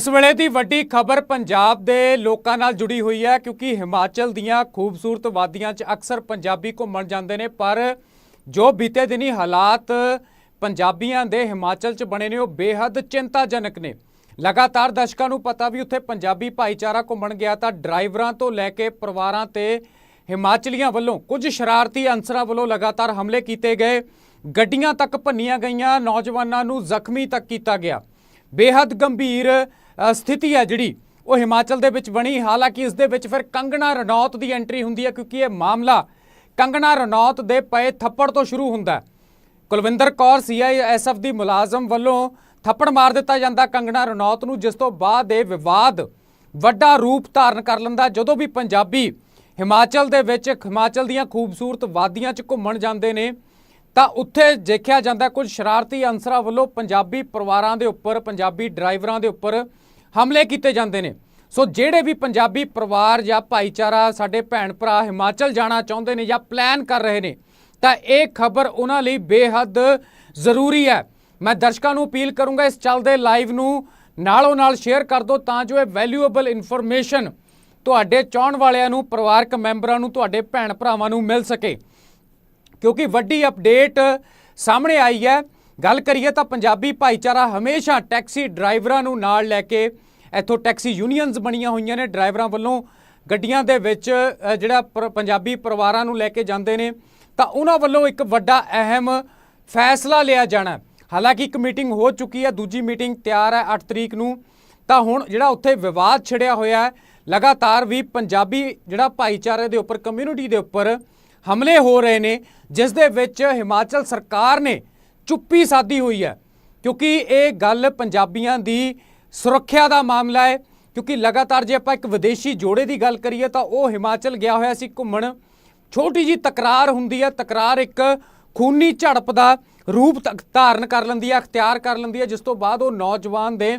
ਇਸ ਵੇਲੇ ਦੀ ਵੱਡੀ ਖਬਰ ਪੰਜਾਬ ਦੇ ਲੋਕਾਂ ਨਾਲ ਜੁੜੀ ਹੋਈ ਹੈ, ਕਿਉਂਕਿ ਹਿਮਾਚਲ ਦੀਆਂ ਖੂਬਸੂਰਤ ਵਾਦੀਆਂ 'ਚ ਅਕਸਰ ਪੰਜਾਬੀ ਘੁੰਮਣ ਜਾਂਦੇ ਨੇ, ਪਰ ਜੋ ਬੀਤੇ ਦਿਨੀ ਹਾਲਾਤ ਪੰਜਾਬੀਆਂ ਦੇ ਹਿਮਾਚਲ 'ਚ ਬਣੇ ਨੇ, ਉਹ ਬੇਹੱਦ ਚਿੰਤਾਜਨਕ ਨੇ। ਲਗਾਤਾਰ ਦਰਸ਼ਕਾਂ ਨੂੰ ਪਤਾ ਵੀ ਉੱਥੇ ਪੰਜਾਬੀ ਭਾਈਚਾਰਾ ਘੁੰਮਣ ਗਿਆ ਤਾਂ ਡਰਾਈਵਰਾਂ ਤੋਂ ਲੈ ਕੇ ਪਰਿਵਾਰਾਂ ਤੇ ਹਿਮਾਚਲੀਆਂ ਵੱਲੋਂ ਕੁਝ ਸ਼ਰਾਰਤੀ ਅਨਸਰਾਂ ਵੱਲੋਂ ਲਗਾਤਾਰ ਹਮਲੇ ਕੀਤੇ ਗਏ। ਗੱਡੀਆਂ ਤੱਕ ਭੰਨੀਆਂ ਗਈਆਂ, ਨੌਜਵਾਨਾਂ ਨੂੰ ਜ਼ਖਮੀ ਤੱਕ ਕੀਤਾ ਗਿਆ। ਬੇਹੱਦ ਗੰਭੀਰ ਸਥਿਤੀ ਹੈ ਜਿਹੜੀ, ਉਹ ਹਿਮਾਚਲ ਦੇ ਵਿੱਚ ਬਣੀ। ਹਾਲਾਂਕਿ ਇਸ ਦੇ ਵਿੱਚ ਫਿਰ ਕੰਗਣਾ ਰਣੌਤ ਦੀ ਐਂਟਰੀ ਹੁੰਦੀ ਹੈ, ਕਿਉਂਕਿ ਇਹ ਮਾਮਲਾ ਕੰਗਣਾ ਰਣੌਤ ਦੇ ਪਏ ਥੱਪੜ ਤੋਂ ਸ਼ੁਰੂ ਹੁੰਦਾ ਕੁਲਵਿੰਦਰ ਕੌਰ ਸੀਆਈਐਸਐਫ ਦੀ ਮੁਲਾਜ਼ਮ ਵੱਲੋਂ ਥੱਪੜ ਮਾਰ ਦਿੱਤਾ ਜਾਂਦਾ ਕੰਗਣਾ ਰਣੌਤ ਨੂੰ, ਜਿਸ ਤੋਂ ਬਾਅਦ ਇਹ ਵਿਵਾਦ ਵੱਡਾ ਰੂਪ ਧਾਰਨ ਕਰ ਲੈਂਦਾ ਜਦੋਂ ਵੀ ਪੰਜਾਬੀ ਹਿਮਾਚਲ ਦੇ ਵਿੱਚ, ਹਿਮਾਚਲ ਦੀਆਂ ਖੂਬਸੂਰਤ ਵਾਦੀਆਂ 'ਚ ਘੁੰਮਣ ਜਾਂਦੇ ਨੇ, ਤਾਂ ਉੱਥੇ ਦੇਖਿਆ ਜਾਂਦਾ ਕੁਝ ਸ਼ਰਾਰਤੀ ਅਨਸਰਾਂ ਵੱਲੋਂ ਪੰਜਾਬੀ ਪਰਿਵਾਰਾਂ ਦੇ ਉੱਪਰ, ਪੰਜਾਬੀ ਡਰਾਈਵਰਾਂ ਦੇ ਉੱਪਰ ਹਮਲੇ ਕੀਤੇ ਜਾਂਦੇ ਨੇ। ਸੋ ਜਿਹੜੇ ਵੀ ਪੰਜਾਬੀ ਪਰਿਵਾਰ ਜਾਂ ਭਾਈਚਾਰਾ ਸਾਡੇ ਭੈਣ ਭਰਾ ਹਿਮਾਚਲ ਜਾਣਾ ਚਾਹੁੰਦੇ ਨੇ ਜਾਂ ਪਲਾਨ ਕਰ ਰਹੇ ਨੇ, ਤਾਂ ਇਹ ਖਬਰ ਉਹਨਾਂ ਲਈ ਬੇਹੱਦ ਜ਼ਰੂਰੀ ਹੈ। ਮੈਂ ਦਰਸ਼ਕਾਂ ਨੂੰ ਅਪੀਲ ਕਰੂੰਗਾ ਇਸ ਚੱਲਦੇ ਲਾਈਵ ਨੂੰ ਨਾਲੋਂ ਨਾਲ ਸ਼ੇਅਰ ਕਰ ਦਿਓ ਤਾਂ ਜੋ ਇਹ ਵੈਲਿਊਏਬਲ ਇਨਫੋਰਮੇਸ਼ਨ ਤੁਹਾਡੇ ਚਾਹਣ ਵਾਲਿਆਂ ਨੂੰ, ਪਰਿਵਾਰਕ ਮੈਂਬਰਾਂ ਨੂੰ, ਤੁਹਾਡੇ ਭੈਣ ਭਰਾਵਾਂ ਨੂੰ ਮਿਲ ਸਕੇ। ਕਿਉਂਕਿ ਵੱਡੀ ਅਪਡੇਟ ਸਾਹਮਣੇ ਆਈ ਹੈ। ਗੱਲ ਕਰੀਏ ਤਾਂ ਪੰਜਾਬੀ ਭਾਈਚਾਰਾ ਹਮੇਸ਼ਾ ਟੈਕਸੀ ਡਰਾਈਵਰਾਂ ਨੂੰ ਨਾਲ ਲੈ ਕੇ ਇੱਥੋਂ ਟੈਕਸੀ ਯੂਨੀਅਨਸ ਬਣੀਆਂ ਹੋਈਆਂ ਨੇ, ਡਰਾਈਵਰਾਂ ਵੱਲੋਂ ਗੱਡੀਆਂ ਦੇ ਵਿੱਚ ਜਿਹੜਾ ਪਰ- ਪੰਜਾਬੀ ਪਰਿਵਾਰਾਂ ਨੂੰ ਲੈ ਕੇ ਜਾਂਦੇ ਨੇ। ਤਾਂ ਉਹਨਾਂ ਵੱਲੋਂ ਇੱਕ ਵੱਡਾ ਅਹਿਮ ਫੈਸਲਾ ਲਿਆ ਜਾਣਾ ਹਾਲਾਂਕਿ ਇੱਕ ਮੀਟਿੰਗ ਹੋ ਚੁੱਕੀ ਹੈ, ਦੂਜੀ ਮੀਟਿੰਗ ਤਿਆਰ ਹੈ 8 ਤਰੀਕ ਨੂੰ। ਤਾਂ ਹੁਣ ਜਿਹੜਾ ਉੱਥੇ ਵਿਵਾਦ ਛਿੜਿਆ ਹੋਇਆ ਹੈ, ਲਗਾਤਾਰ ਵੀ ਪੰਜਾਬੀ ਜਿਹੜਾ ਭਾਈਚਾਰੇ ਦੇ ਉੱਪਰ, ਕਮਿਊਨਿਟੀ ਦੇ ਉੱਪਰ ਹਮਲੇ ਹੋ ਰਹੇ ਨੇ, ਜਿਸ ਦੇ ਵਿੱਚ ਹਿਮਾਚਲ ਸਰਕਾਰ ਨੇ ਚੁੱਪੀ ਸਾਧੀ ਹੋਈ ਹੈ। ਕਿਉਂਕਿ ਇਹ ਗੱਲ ਪੰਜਾਬੀਆਂ ਦੀ ਸੁਰੱਖਿਆ ਦਾ ਮਾਮਲਾ ਹੈ। ਕਿਉਂਕਿ ਲਗਾਤਾਰ ਜੇ ਆਪਾਂ ਇੱਕ ਵਿਦੇਸ਼ੀ ਜੋੜੇ ਦੀ ਗੱਲ ਕਰੀਏ ਤਾਂ ਉਹ ਹਿਮਾਚਲ ਗਿਆ ਹੋਇਆ ਸੀ ਘੁੰਮਣ। ਛੋਟੀ ਜੀ ਤਕਰਾਰ ਹੁੰਦੀ ਹੈ। ਤਕਰਾਰ ਇੱਕ ਖੂਨੀ ਝੜਪ ਦਾ ਰੂਪ ਧਾਰਨ ਕਰ ਲੈਂਦੀ ਹੈ, ਅਖਤਿਆਰ ਕਰ ਲੈਂਦੀ ਹੈ। ਜਿਸ ਤੋਂ ਬਾਅਦ ਉਹ ਨੌਜਵਾਨ ਦੇ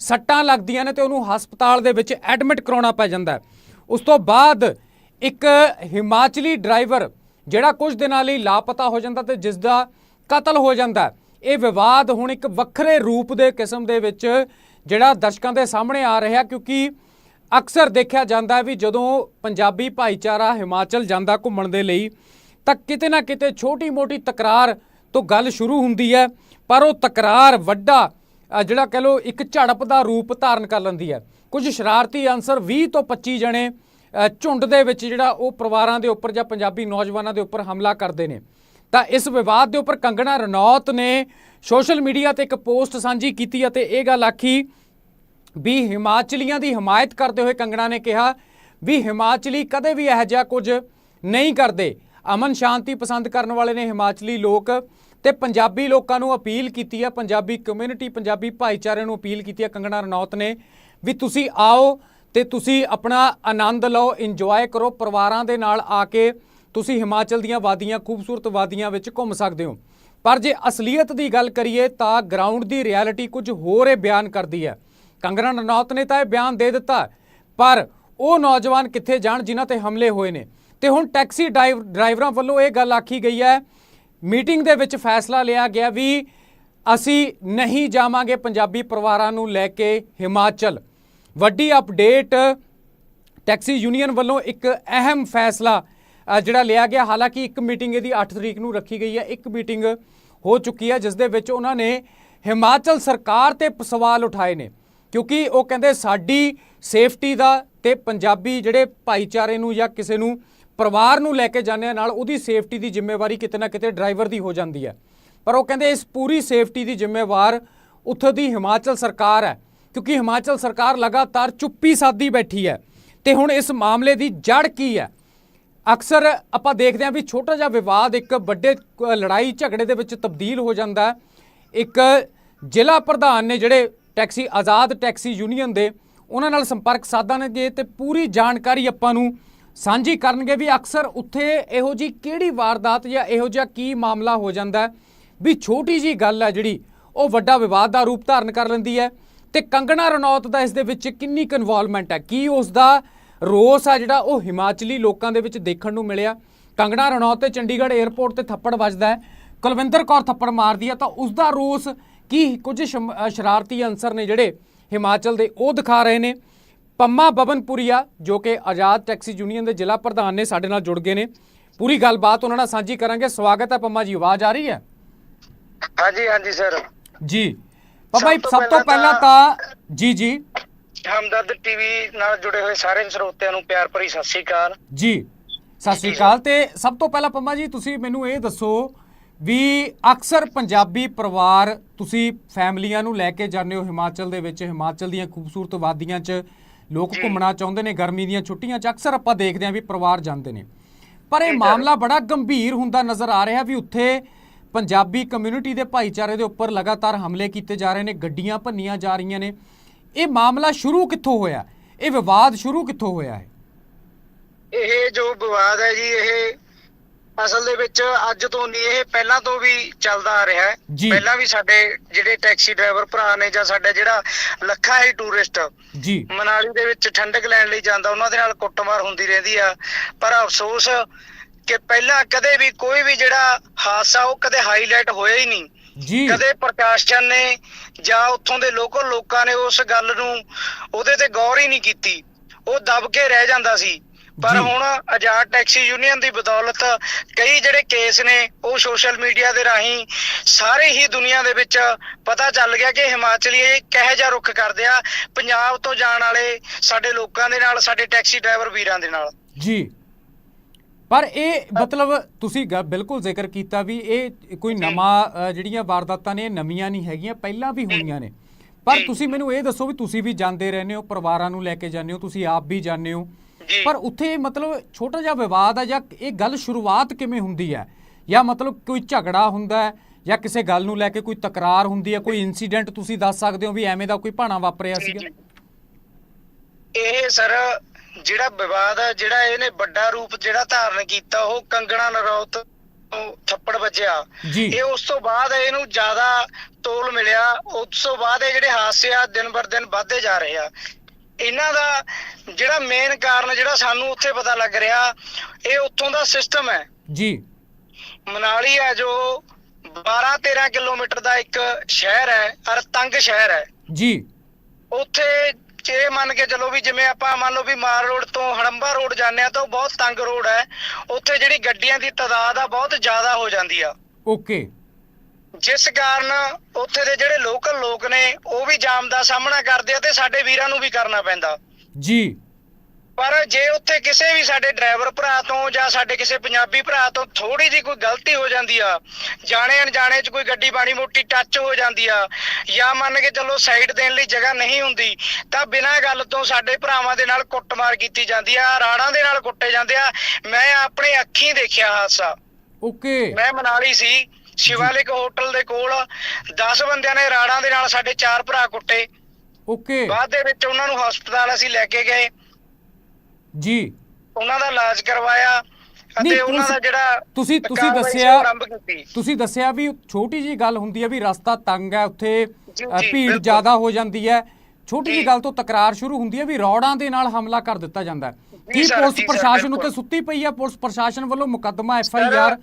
ਸੱਟਾਂ ਲੱਗਦੀਆਂ ਨੇ ਤੇ ਉਹਨੂੰ ਹਸਪਤਾਲ ਦੇ ਵਿੱਚ ਐਡਮਿਟ ਕਰਾਉਣਾ ਪੈ ਜਾਂਦਾ ਉਸ ਤੋਂ ਬਾਅਦ ਇੱਕ ਹਿਮਾਚਲੀ ਡਰਾਈਵਰ ਜਿਹੜਾ ਕੁਝ ਦਿਨਾਂ ਲਈ ਲਾਪਤਾ ਹੋ ਜਾਂਦਾ ਤੇ ਜਿਸ ਦਾ ਕਤਲ ਹੋ ਜਾਂਦਾ ਇਹ ਵਿਵਾਦ ਹੁਣ ਇੱਕ ਵੱਖਰੇ ਰੂਪ ਦੇ ਕਿਸਮ ਦੇ ਵਿੱਚ ਜਿਹੜਾ ਦਰਸ਼ਕਾਂ ਦੇ ਸਾਹਮਣੇ ਆ ਰਿਹਾ ਕਿਉਂਕਿ ਅਕਸਰ ਦੇਖਿਆ ਜਾਂਦਾ ਵੀ ਜਦੋਂ ਪੰਜਾਬੀ ਭਾਈਚਾਰਾ ਹਿਮਾਚਲ ਜਾਂਦਾ ਘੁੰਮਣ ਦੇ ਲਈ, ਤਾਂ ਕਿਤੇ ਨਾ ਕਿਤੇ ਛੋਟੀ-ਮੋਟੀ ਤਕਰਾਰ ਤੋਂ ਗੱਲ ਸ਼ੁਰੂ ਹੁੰਦੀ ਹੈ, ਪਰ ਉਹ ਤਕਰਾਰ ਵੱਡਾ ਜਿਹੜਾ ਕਹ ਲੋ ਇੱਕ ਝੜਪ ਦਾ ਰੂਪ ਧਾਰਨ ਕਰ ਲੈਂਦੀ ਹੈ। ਕੁਝ ਸ਼ਰਾਰਤੀ ਅਨਸਰ 20 ਤੋਂ 25 ਜਣੇ ਝੁੰਡ ਦੇ ਵਿੱਚ ਜਿਹੜਾ ਉਹ ਪਰਿਵਾਰਾਂ ਦੇ ਉੱਪਰ ਜਾਂ ਪੰਜਾਬੀ ਨੌਜਵਾਨਾਂ ਦੇ ਉੱਪਰ ਹਮਲਾ ਕਰਦੇ ਨੇ। ਤਾਂ ਇਸ ਵਿਵਾਦ ਦੇ ਉੱਪਰ ਕੰਗਣਾ ਰਣੌਤ ਨੇ ਸੋਸ਼ਲ ਮੀਡੀਆ ਤੇ ਇੱਕ ਪੋਸਟ ਸਾਂਝੀ ਕੀਤੀ ਅਤੇ ਇਹ ਗੱਲ ਆਖੀ, ਵੀ ਹਿਮਾਚਲੀਆਂ ਦੀ ਹਮਾਇਤ ਕਰਦੇ ਹੋਏ ਕੰਗਣਾ ਨੇ ਕਿਹਾ, ਵੀ ਹਿਮਾਚਲੀ ਕਦੇ ਵੀ ਇਹੋ ਜਿਹਾ ਕੁਝ ਨਹੀਂ ਕਰਦੇ। ਅਮਨ ਸ਼ਾਂਤੀ ਪਸੰਦ ਕਰਨ ਵਾਲੇ ਨੇ ਹਿਮਾਚਲੀ ਲੋਕ ਤੇ ਪੰਜਾਬੀ ਲੋਕਾਂ ਨੂੰ ਅਪੀਲ ਕੀਤੀ ਹੈ ਪੰਜਾਬੀ ਕਮਿਊਨਿਟੀ ਪੰਜਾਬੀ ਭਾਈਚਾਰੇ ਨੂੰ ਅਪੀਲ ਕੀਤੀ ਹੈ ਕੰਗਣਾ ਰਣੌਤ ਨੇ, ਵੀ ਤੁਸੀਂ ਆਓ ਤੇ ਤੁਸੀਂ ਆਪਣਾ ਆਨੰਦ ਲਓ ਇੰਜੋਏ ਕਰੋ, ਪਰਿਵਾਰਾਂ ਦੇ ਨਾਲ ਆ ਕੇ ਤੁਸੀਂ ਹਿਮਾਚਲ ਦੀਆਂ ਵਾਦੀਆਂ, ਖੂਬਸੂਰਤ ਵਾਦੀਆਂ ਵਿੱਚ ਘੁੰਮ ਸਕਦੇ ਹੋ। ਪਰ ਜੇ ਅਸਲੀਅਤ ਦੀ ਗੱਲ ਕਰੀਏ ਤਾਂ ਗਰਾਊਂਡ ਦੀ ਰਿਐਲਿਟੀ ਕੁਝ ਹੋਰ ਇਹ ਬਿਆਨ ਕਰਦੀ ਹੈ। ਕੰਗਨਾ ਰਣੌਤ ਨੇ ਤਾਂ ਇਹ ਬਿਆਨ ਦੇ ਦਿੱਤਾ ਪਰ ਉਹ ਨੌਜਵਾਨ ਕਿੱਥੇ ਜਾਣ ਜਿਨ੍ਹਾਂ ਤੇ ਹਮਲੇ ਹੋਏ ਨੇ? ਤੇ ਹੁਣ ਟੈਕਸੀ ਡਰਾਈਵ- ਡਰਾਈਵਰਾਂ ਵੱਲੋਂ ਇਹ ਗੱਲ ਆਖੀ ਗਈ ਹੈ। ਮੀਟਿੰਗ ਦੇ ਵਿੱਚ ਫੈਸਲਾ ਲਿਆ ਗਿਆ ਵੀ ਅਸੀਂ ਨਹੀਂ ਜਾਵਾਂਗੇ ਪੰਜਾਬੀ ਪਰਿਵਾਰਾਂ ਨੂੰ ਲੈ ਕੇ ਹਿਮਾਚਲ। ਵੱਡੀ ਅਪਡੇਟ ਟੈਕਸੀ ਯੂਨੀਅਨ ਵੱਲੋਂ ਇੱਕ ਅਹਿਮ ਫੈਸਲਾ ਜਿਹੜਾ ਲਿਆ ਗਿਆ, ਹਾਲਾਂਕਿ ਇੱਕ ਮੀਟਿੰਗ ਇਹਦੀ 8 ਤਰੀਕ ਨੂੰ ਰੱਖੀ ਗਈ ਹੈ। ਇੱਕ ਮੀਟਿੰਗ ਹੋ ਚੁੱਕੀ ਹੈ ਜਿਸ ਦੇ ਵਿੱਚ ਉਹਨਾਂ ਨੇ ਹਿਮਾਚਲ ਸਰਕਾਰ ਤੇ ਸਵਾਲ ਉਠਾਏ ਨੇ। ਕਿਉਂਕਿ ਉਹ ਕਹਿੰਦੇ ਸਾਡੀ ਸੇਫਟੀ ਦਾ ਤੇ ਪੰਜਾਬੀ ਜਿਹੜੇ ਭਾਈਚਾਰੇ ਨੂੰ ਜਾਂ ਕਿਸੇ ਨੂੰ ਪਰਿਵਾਰ ਨੂੰ ਲੈ ਕੇ ਜਾਂਦੇ ਨਾਲ ਉਹਦੀ ਸੇਫਟੀ ਦੀ ਜ਼ਿੰਮੇਵਾਰੀ ਕਿਤੇ ਨਾ ਕਿਤੇ ਡਰਾਈਵਰ ਦੀ ਹੋ ਜਾਂਦੀ ਹੈ। ਪਰ ਉਹ ਕਹਿੰਦੇ ਇਸ ਪੂਰੀ ਸੇਫਟੀ ਦੀ ਜ਼ਿੰਮੇਵਾਰ ਉੱਥੋਂ ਦੀ ਹਿਮਾਚਲ ਸਰਕਾਰ ਹੈ, ਕਿਉਂਕਿ ਹਿਮਾਚਲ ਸਰਕਾਰ ਲਗਾਤਾਰ ਚੁੱਪੀ ਸਾਦੀ ਬੈਠੀ ਹੈ। ਤੇ ਹੁਣ ਇਸ ਮਾਮਲੇ ਦੀ ਜੜ ਕੀ ਹੈ? ਅਕਸਰ ਆਪਾਂ ਦੇਖਦੇ ਹਾਂ ਵੀ ਛੋਟਾ ਜਿਹਾ ਵਿਵਾਦ ਇੱਕ ਵੱਡੇ ਲੜਾਈ ਝਗੜੇ ਦੇ ਵਿੱਚ ਤਬਦੀਲ ਹੋ ਜਾਂਦਾ ਹੈ। ਇੱਕ ਜ਼ਿਲ੍ਹਾ ਪ੍ਰਧਾਨ ਨੇ ਜਿਹੜੇ ਟੈਕਸੀ, ਆਜ਼ਾਦ ਟੈਕਸੀ ਯੂਨੀਅਨ ਦੇ, ਉਹਨਾਂ ਨਾਲ ਸੰਪਰਕ ਸਾਧਣਗੇ ਤੇ ਪੂਰੀ ਜਾਣਕਾਰੀ ਆਪਾਂ ਨੂੰ ਸਾਂਝੀ ਕਰਨਗੇ ਵੀ ਅਕਸਰ ਉੱਥੇ ਇਹੋ ਜੀ ਕਿਹੜੀ ਵਾਰਦਾਤ ਜਾਂ ਇਹੋ ਜਿਹਾ ਕੀ ਮਾਮਲਾ ਹੋ ਜਾਂਦਾ ਵੀ ਛੋਟੀ ਜੀ ਗੱਲ ਹੈ ਜਿਹੜੀ, ਉਹ ਵੱਡਾ ਵਿਵਾਦ ਦਾ ਰੂਪ ਧਾਰਨ ਕਰ ਲੈਂਦੀ ਹੈ ਤੇ ਕੰਗਣਾ ਰਣੌਤ ਦਾ ਇਸ ਦੇ ਵਿੱਚ ਕਿੰਨੀ ਕਨਵੋਲਵਮੈਂਟ ਹੈ? ਕੀ ਉਸ ਦਾ ਰੋਸ ਆ ਜਿਹੜਾ ਉਹ ਹਿਮਾਚਲੀ ਲੋਕਾਂ ਦੇ ਵਿੱਚ ਦੇਖਣ ਨੂੰ ਮਿਲਿਆ। ਕੰਗਣਾ ਰਣੌਤ ਤੇ ਚੰਡੀਗੜ੍ਹ 에ਅਰਪੋਰਟ ਤੇ ਥੱਪੜ ਵੱਜਦਾ ਹੈ। ਕੁਲਵਿੰਦਰ ਕੌਰ ਥੱਪੜ ਮਾਰਦੀ ਹੈ ਤਾਂ ਉਸ ਦਾ ਰੋਸ ਕੀ ਕੁਝ ਸ਼ਰਾਰਤੀ ਅਨਸਰ ਨੇ ਜਿਹੜੇ ਹਿਮਾਚਲ ਦੇ ਉਹ ਦਿਖਾ ਰਹੇ ਨੇ। ਪੰਮਾ ਬਬਨਪੁਰੀਆ ਜੋ ਕਿ ਆਜ਼ਾਦ ਟੈਕਸੀ ਯੂਨੀਅਨ ਦੇ ਜ਼ਿਲ੍ਹਾ ਪ੍ਰਧਾਨ ਨੇ ਸਾਡੇ ਨਾਲ ਜੁੜ ਗਏ ਨੇ। ਪੂਰੀ ਗੱਲਬਾਤ ਉਹਨਾਂ ਨਾਲ ਸਾਂਝੀ ਕਰਾਂਗੇ। ਸਵਾਗਤ ਹੈ ਪੰਮਾ ਜੀ ਆਵਾਜ਼ ਆ ਰਹੀ ਹੈ? ਹਾਂਜੀ ਹਾਂਜੀ ਸਰ। ਜੀ। ਪੰਮਾ ਜੀ ਸਭ ਤੋਂ ਪਹਿਲਾਂ ਤਾਂ ਜੀ ਜੀ। ਹਮਦਰਦ ਟੀਵੀ ਨਾਲ ਜੁੜੇ ਹੋਏ ਸਾਰੇ ਸਰੋਤਿਆਂ ਨੂੰ ਪਿਆਰ ਭਰੀ ਸਤਿ ਸ੍ਰੀ ਅਕਾਲ। ਜੀ ਸਤਿ ਸ਼੍ਰੀ ਅਕਾਲ ਤੇ ਸਭ ਤੋਂ ਪਹਿਲਾਂ ਪੰਮਾ ਜੀ ਤੁਸੀਂ ਮੈਨੂੰ ਇਹ ਦੱਸੋ ਵੀ ਅਕਸਰ ਪੰਜਾਬੀ ਪਰਿਵਾਰ ਤੁਸੀਂ ਫੈਮਲੀਆਂ ਨੂੰ ਲੈ ਕੇ ਜਾਂਦੇ ਹੋ ਹਿਮਾਚਲ ਦੇ ਵਿੱਚ ਹਿਮਾਚਲ ਦੀਆਂ ਖੂਬਸੂਰਤ ਵਾਦੀਆਂ 'ਚ ਲੋਕ ਘੁੰਮਣਾ ਚਾਹੁੰਦੇ ਨੇ ਗਰਮੀ ਦੀਆਂ ਛੁੱਟੀਆਂ 'ਚ ਅਕਸਰ ਆਪਾਂ ਦੇਖਦੇ ਹਾਂ ਵੀ ਪਰਿਵਾਰ ਜਾਂਦੇ ਨੇ। ਪਰ ਇਹ ਮਾਮਲਾ ਬੜਾ ਗੰਭੀਰ ਹੁੰਦਾ ਨਜ਼ਰ ਆ ਰਿਹਾ ਵੀ ਉੱਥੇ ਪੰਜਾਬੀ ਕਮਿਊਨਿਟੀ ਦੇ ਭਾਈਚਾਰੇ ਦੇ ਉੱਪਰ ਲਗਾਤਾਰ ਹਮਲੇ ਕੀਤੇ ਜਾ ਰਹੇ ਨੇ ਗੱਡੀਆਂ ਭੰਨੀਆਂ ਜਾ ਰਹੀਆਂ ਨੇ। ਇਹ ਮਾਮਲਾ ਸ਼ੁਰੂ ਕਿੱਥੋਂ ਹੋਇਆ? ਇਹ ਵਿਵਾਦ ਸ਼ੁਰੂ ਕਿੱਥੋਂ ਹੋਇਆ ਹੈ? ਇਹ ਜੋ ਵਿਵਾਦ ਹੈ ਜੀ ਇਹ ਅਸਲ ਦੇ ਵਿੱਚ ਅੱਜ ਤੋਂ ਨਹੀਂ ਇਹ ਪਹਿਲਾਂ ਤੋਂ ਵੀ ਚੱਲਦਾ ਆ ਰਿਹਾ ਹੈ। ਪਹਿਲਾਂ ਵੀ ਸਾਡੇ ਜਿਹੜੇ ਟੈਕਸੀ ਡਰਾਈਵਰ ਭਰਾ ਨੇ ਜਾਂ ਸਾਡਾ ਜਿਹੜਾ ਲੱਖਾਂ ਹੀ ਟੂਰਿਸਟ ਜੀ। ਮਨਾਲੀ ਦੇ ਵਿੱਚ ਠੰਡਕ ਲੈਣ ਲਈ ਜਾਂਦਾ ਉਹਨਾਂ ਦੇ ਨਾਲ ਕੁੱਟਮਾਰ ਹੁੰਦੀ ਰਹਿੰਦੀ ਆ। ਪਰ ਅਫਸੋਸ ਕਿ ਪਹਿਲਾਂ ਕਦੇ ਵੀ ਕੋਈ ਵੀ ਜਿਹੜਾ ਹਾਦਸਾ ਉਹ ਕਦੇ ਹਾਈਲਾਈਟ ਹੋਇਆ ਹੀ ਨਹੀਂ। ਜੀ। ਕਦੇ ਪ੍ਰਕਾਸ਼ਨ ਨੇ ਜਾਂ ਉੱਥੋਂ ਦੇ ਲੋਕਲ ਲੋਕਾਂ ਨੇ ਉਸ ਗੱਲ ਨੂੰ ਉਹਦੇ ਤੇ ਗੌਰ ਹੀ ਨਹੀਂ ਕੀਤੀ। ਉਹ ਦਬ ਕੇ ਰਹਿ ਜਾਂਦਾ ਸੀ। ਪਰ। ਹੁਣ ਆਜ਼ਾਦ ਟੈਕਸੀ ਯੂਨੀਅਨ ਦੀ ਬਦੌਲਤ ਕਈ ਜਿਹੜੇ ਕੇਸ ਨੇ ਉਹ ਸੋਸ਼ਲ ਮੀਡੀਆ ਦੇ ਰਾਹੀਂ ਸਾਰੇ ਹੀ ਦੁਨੀਆ ਦੇ ਵਿੱਚ ਪਤਾ ਚੱਲ ਗਿਆ ਕਿ ਹਿਮਾਚਲੀ ਇਹ ਕਿਹੋ ਜਿਹਾ ਰੁੱਖ ਕਰਦੇ ਆ। ਪੰਜਾਬ ਤੋਂ ਜਾਣ ਵਾਲੇ ਸਾਡੇ ਲੋਕਾਂ ਦੇ ਨਾਲ ਸਾਡੇ ਟੈਕਸੀ ਡਰਾਈਵਰ ਵੀਰਾਂ ਦੇ ਨਾਲ। ਜੀ। ਪਰ ਇਹ ਮਤਲਬ ਤੁਸੀਂ ਬਿਲਕੁਲ ਜ਼ਿਕਰ ਕੀਤਾ ਵੀ ਇਹ ਕੋਈ ਨਵਾਂ ਜਿਹੜੀਆਂ ਵਾਰਦਾਤਾਂ ਨੇ ਨਵੀਆਂ ਨਹੀਂ ਹੈਗੀਆਂ ਪਹਿਲਾਂ ਵੀ ਹੋਈਆਂ ਨੇ। ਪਰ। ਤੁਸੀਂ ਮੈਨੂੰ ਇਹ ਦੱਸੋ ਵੀ ਤੁਸੀਂ ਵੀ ਜਾਂਦੇ ਰਹਿੰਦੇ ਹੋ ਪਰਿਵਾਰਾਂ ਨੂੰ ਲੈ ਕੇ ਜਾਂਦੇ ਹੋ ਤੁਸੀਂ ਆਪ ਵੀ ਜਾਂਦੇ ਹੋ। ਪਰ ਉੱਥੇ ਮਤਲਬ ਛੋਟਾ ਜਿਹਾ ਵਿਵਾਦ ਹੈ ਜਾਂ ਇਹ ਗੱਲ ਸ਼ੁਰੂਆਤ ਕਿਵੇਂ ਹੁੰਦੀ ਹੈ? ਜਾਂ ਮਤਲਬ ਕੋਈ ਝਗੜਾ ਹੁੰਦਾ ਹੈ ਜਾਂ ਕਿਸੇ ਗੱਲ ਨੂੰ ਲੈ ਕੇ ਕੋਈ ਤਕਰਾਰ ਹੁੰਦੀ ਹੈ? ਕੋਈ ਇਨਸੀਡੈਂਟ ਤੁਸੀਂ ਦੱਸ ਸਕਦੇ ਹੋ ਵੀ ਐਵੇਂ ਦਾ ਕੋਈ ਭਾਣਾ ਵਾਪਰਿਆ ਸੀਗਾ। ਇਹ ਸਰ ਜਿਹੜਾ ਵਿਵਾਦ ਆ ਜਿਹੜਾ ਇਹਨੇ ਵੱਡਾ ਰੂਪ ਜਿਹੜਾ ਧਾਰਨ ਕੀਤਾ ਉਹ ਕੰਗਣਾ ਨਰੌਤ ਨੂੰ ਥੱਪੜ ਵੱਜਿਆ। ਇਹ ਉਸ ਤੋਂ ਬਾਅਦ ਇਹਨੂੰ ਜ਼ਿਆਦਾ ਤੋਲ ਮਿਲਿਆ। ਉਸ ਤੋਂ ਬਾਅਦ ਇਹ ਜਿਹੜੇ ਹਾਦਸੇ ਆ ਦਿਨ ਬਰ ਦਿਨ ਵੱਧਦੇ ਜਾ ਰਹੇ ਆ। ਇਹਨਾਂ ਦਾ ਜਿਹੜਾ ਮੇਨ ਕਾਰਨ ਜਿਹੜਾ ਸਾਨੂੰ ਉੱਥੇ ਪਤਾ ਲੱਗ ਰਿਹਾ ਇਹ ਉੱਥੋਂ ਦਾ ਸਿਸਟਮ ਹੈ। ਜੀ। ਮਨਾਲੀ ਹੈ ਜੋ 12 13 ਕਿਲੋਮੀਟਰ ਦਾ ਇੱਕ ਸ਼ਹਿਰ ਹੈ ਅਰ ਤੰਗ ਸ਼ਹਿਰ ਹੈ। ਜੀ। ਉੱਥੇ ਜੇ ਮੰਨ ਕੇ ਚਲੋ ਵੀ ਜਿਵੇਂ ਆਪਾਂ ਮੰਨ ਲਓ ਵੀ ਮਾਰ ਰੋਡ ਤੋਂ ਹੜੰਬਾ ਰੋਡ ਜਾਂਦੇ ਆ ਤਾਂ ਉਹ ਬਹੁਤ ਤੰਗ ਰੋਡ ਹੈ। ਉੱਥੇ ਜਿਹੜੀ ਗੱਡੀਆਂ ਦੀ ਤਾਦਾਦ ਆ ਬਹੁਤ ਜ਼ਿਆਦਾ ਹੋ ਜਾਂਦੀ ਆ। ਓਕੇ। ਜਿਸ ਕਾਰਨ ਉੱਥੇ ਦੇ ਜਿਹੜੇ ਲੋਕਲ ਲੋਕ ਨੇ ਉਹ ਵੀ ਜਾਮ ਦਾ ਸਾਹਮਣਾ ਕਰਦੇ ਆ ਤੇ ਸਾਡੇ ਵੀਰਾਂ ਨੂੰ ਵੀ ਕਰਨਾ ਪੈਂਦਾ। ਜੀ। ਪਰ ਜੇ ਉੱਥੇ ਕਿਸੇ ਵੀ ਸਾਡੇ ਡਰਾਈਵਰ ਭਰਾ ਤੋਂ ਜਾਂ ਸਾਡੇ ਕਿਸੇ ਪੰਜਾਬੀ ਭਰਾ ਤੋਂ ਥੋੜੀ ਜੀ ਕੋਈ ਗਲਤੀ ਹੋ ਜਾਂਦੀ ਆ ਜਾਣੇ ਅਣਜਾਣੇ ਚ ਕੋਈ ਗੱਡੀ ਬਾਣੀ ਮੋਟੀ ਟੱਚ ਹੋ ਜਾਂਦੀ ਆ ਜਾਂ ਮੰਨ ਕੇ ਚੱਲੋ ਸਾਈਡ ਦੇਣ ਲਈ ਜਗ੍ਹਾ ਨਹੀਂ ਹੁੰਦੀ ਤਾਂ ਬਿਨਾਂ ਗੱਲ ਤੋਂ ਸਾਡੇ ਭਰਾਵਾਂ ਦੇ ਨਾਲ ਕੁੱਟਮਾਰ ਕੀਤੀ ਜਾਂਦੀ ਆ ਰਾੜਾਂ ਦੇ ਨਾਲ ਕੁੱਟੇ ਜਾਂਦੇ ਆ ਮੈਂ ਆਪਣੇ ਅੱਖੀਂ ਦੇਖਿਆ ਹਾਦਸਾ ਓਕੇ। ਮੈਂ ਮਨਾਲੀ ਸੀ ਸ਼ਿਵਾਲਿਕ ਹੋਟਲ ਦੇ ਕੋਲ 10 ਬੰਦਿਆਂ ਨੇ ਰਾੜਾਂ ਦੇ ਨਾਲ ਸਾਡੇ ਚਾਰ ਭਰਾ ਕੁੱਟੇ। ਓਕੇ। ਬਾਅਦ ਦੇ ਵਿੱਚ ਉਹਨਾਂ ਨੂੰ ਹਸਪਤਾਲ ਅਸੀਂ ਲੈ ਕੇ ਗਏ। ਜੀ ਉਹਨਾਂ ਦਾ ਇਲਾਜ ਕਰਵਾਇਆ ਅਤੇ ਉਹਨਾਂ ਦਾ ਜਿਹੜਾ ਤੁਸੀਂ ਤੁਸੀਂ ਦੱਸਿਆ ਤੁਸੀਂ ਦੱਸਿਆ ਵੀ ਛੋਟੀ ਜੀ ਗੱਲ ਹੁੰਦੀ ਹੈ ਵੀ ਰਸਤਾ ਤੰਗ ਹੈ ਉੱਥੇ ਭੀੜ। ਜ਼ਿਆਦਾ ਹੋ ਜਾਂਦੀ ਹੈ ਛੋਟੀ ਜੀ। ਗੱਲ ਤੋਂ ਤਕਰਾਰ ਸ਼ੁਰੂ ਹੁੰਦੀ ਹੈ ਵੀ ਰੌੜਾਂ ਦੇ ਨਾਲ ਹਮਲਾ ਕਰ ਦਿੱਤਾ ਜਾਂਦਾ ਹੈ ਕੀ ਪੁਲਿਸ ਪ੍ਰਸ਼ਾਸਨ ਉੱਤੇ। ਸੁੱਤੀ ਪਈ ਹੈ ਪੁਲਿਸ ਪ੍ਰਸ਼ਾਸਨ ਵੱਲੋਂ ਮੁਕੱਦਮਾ ਐਫ ਆਈ ਆਰ।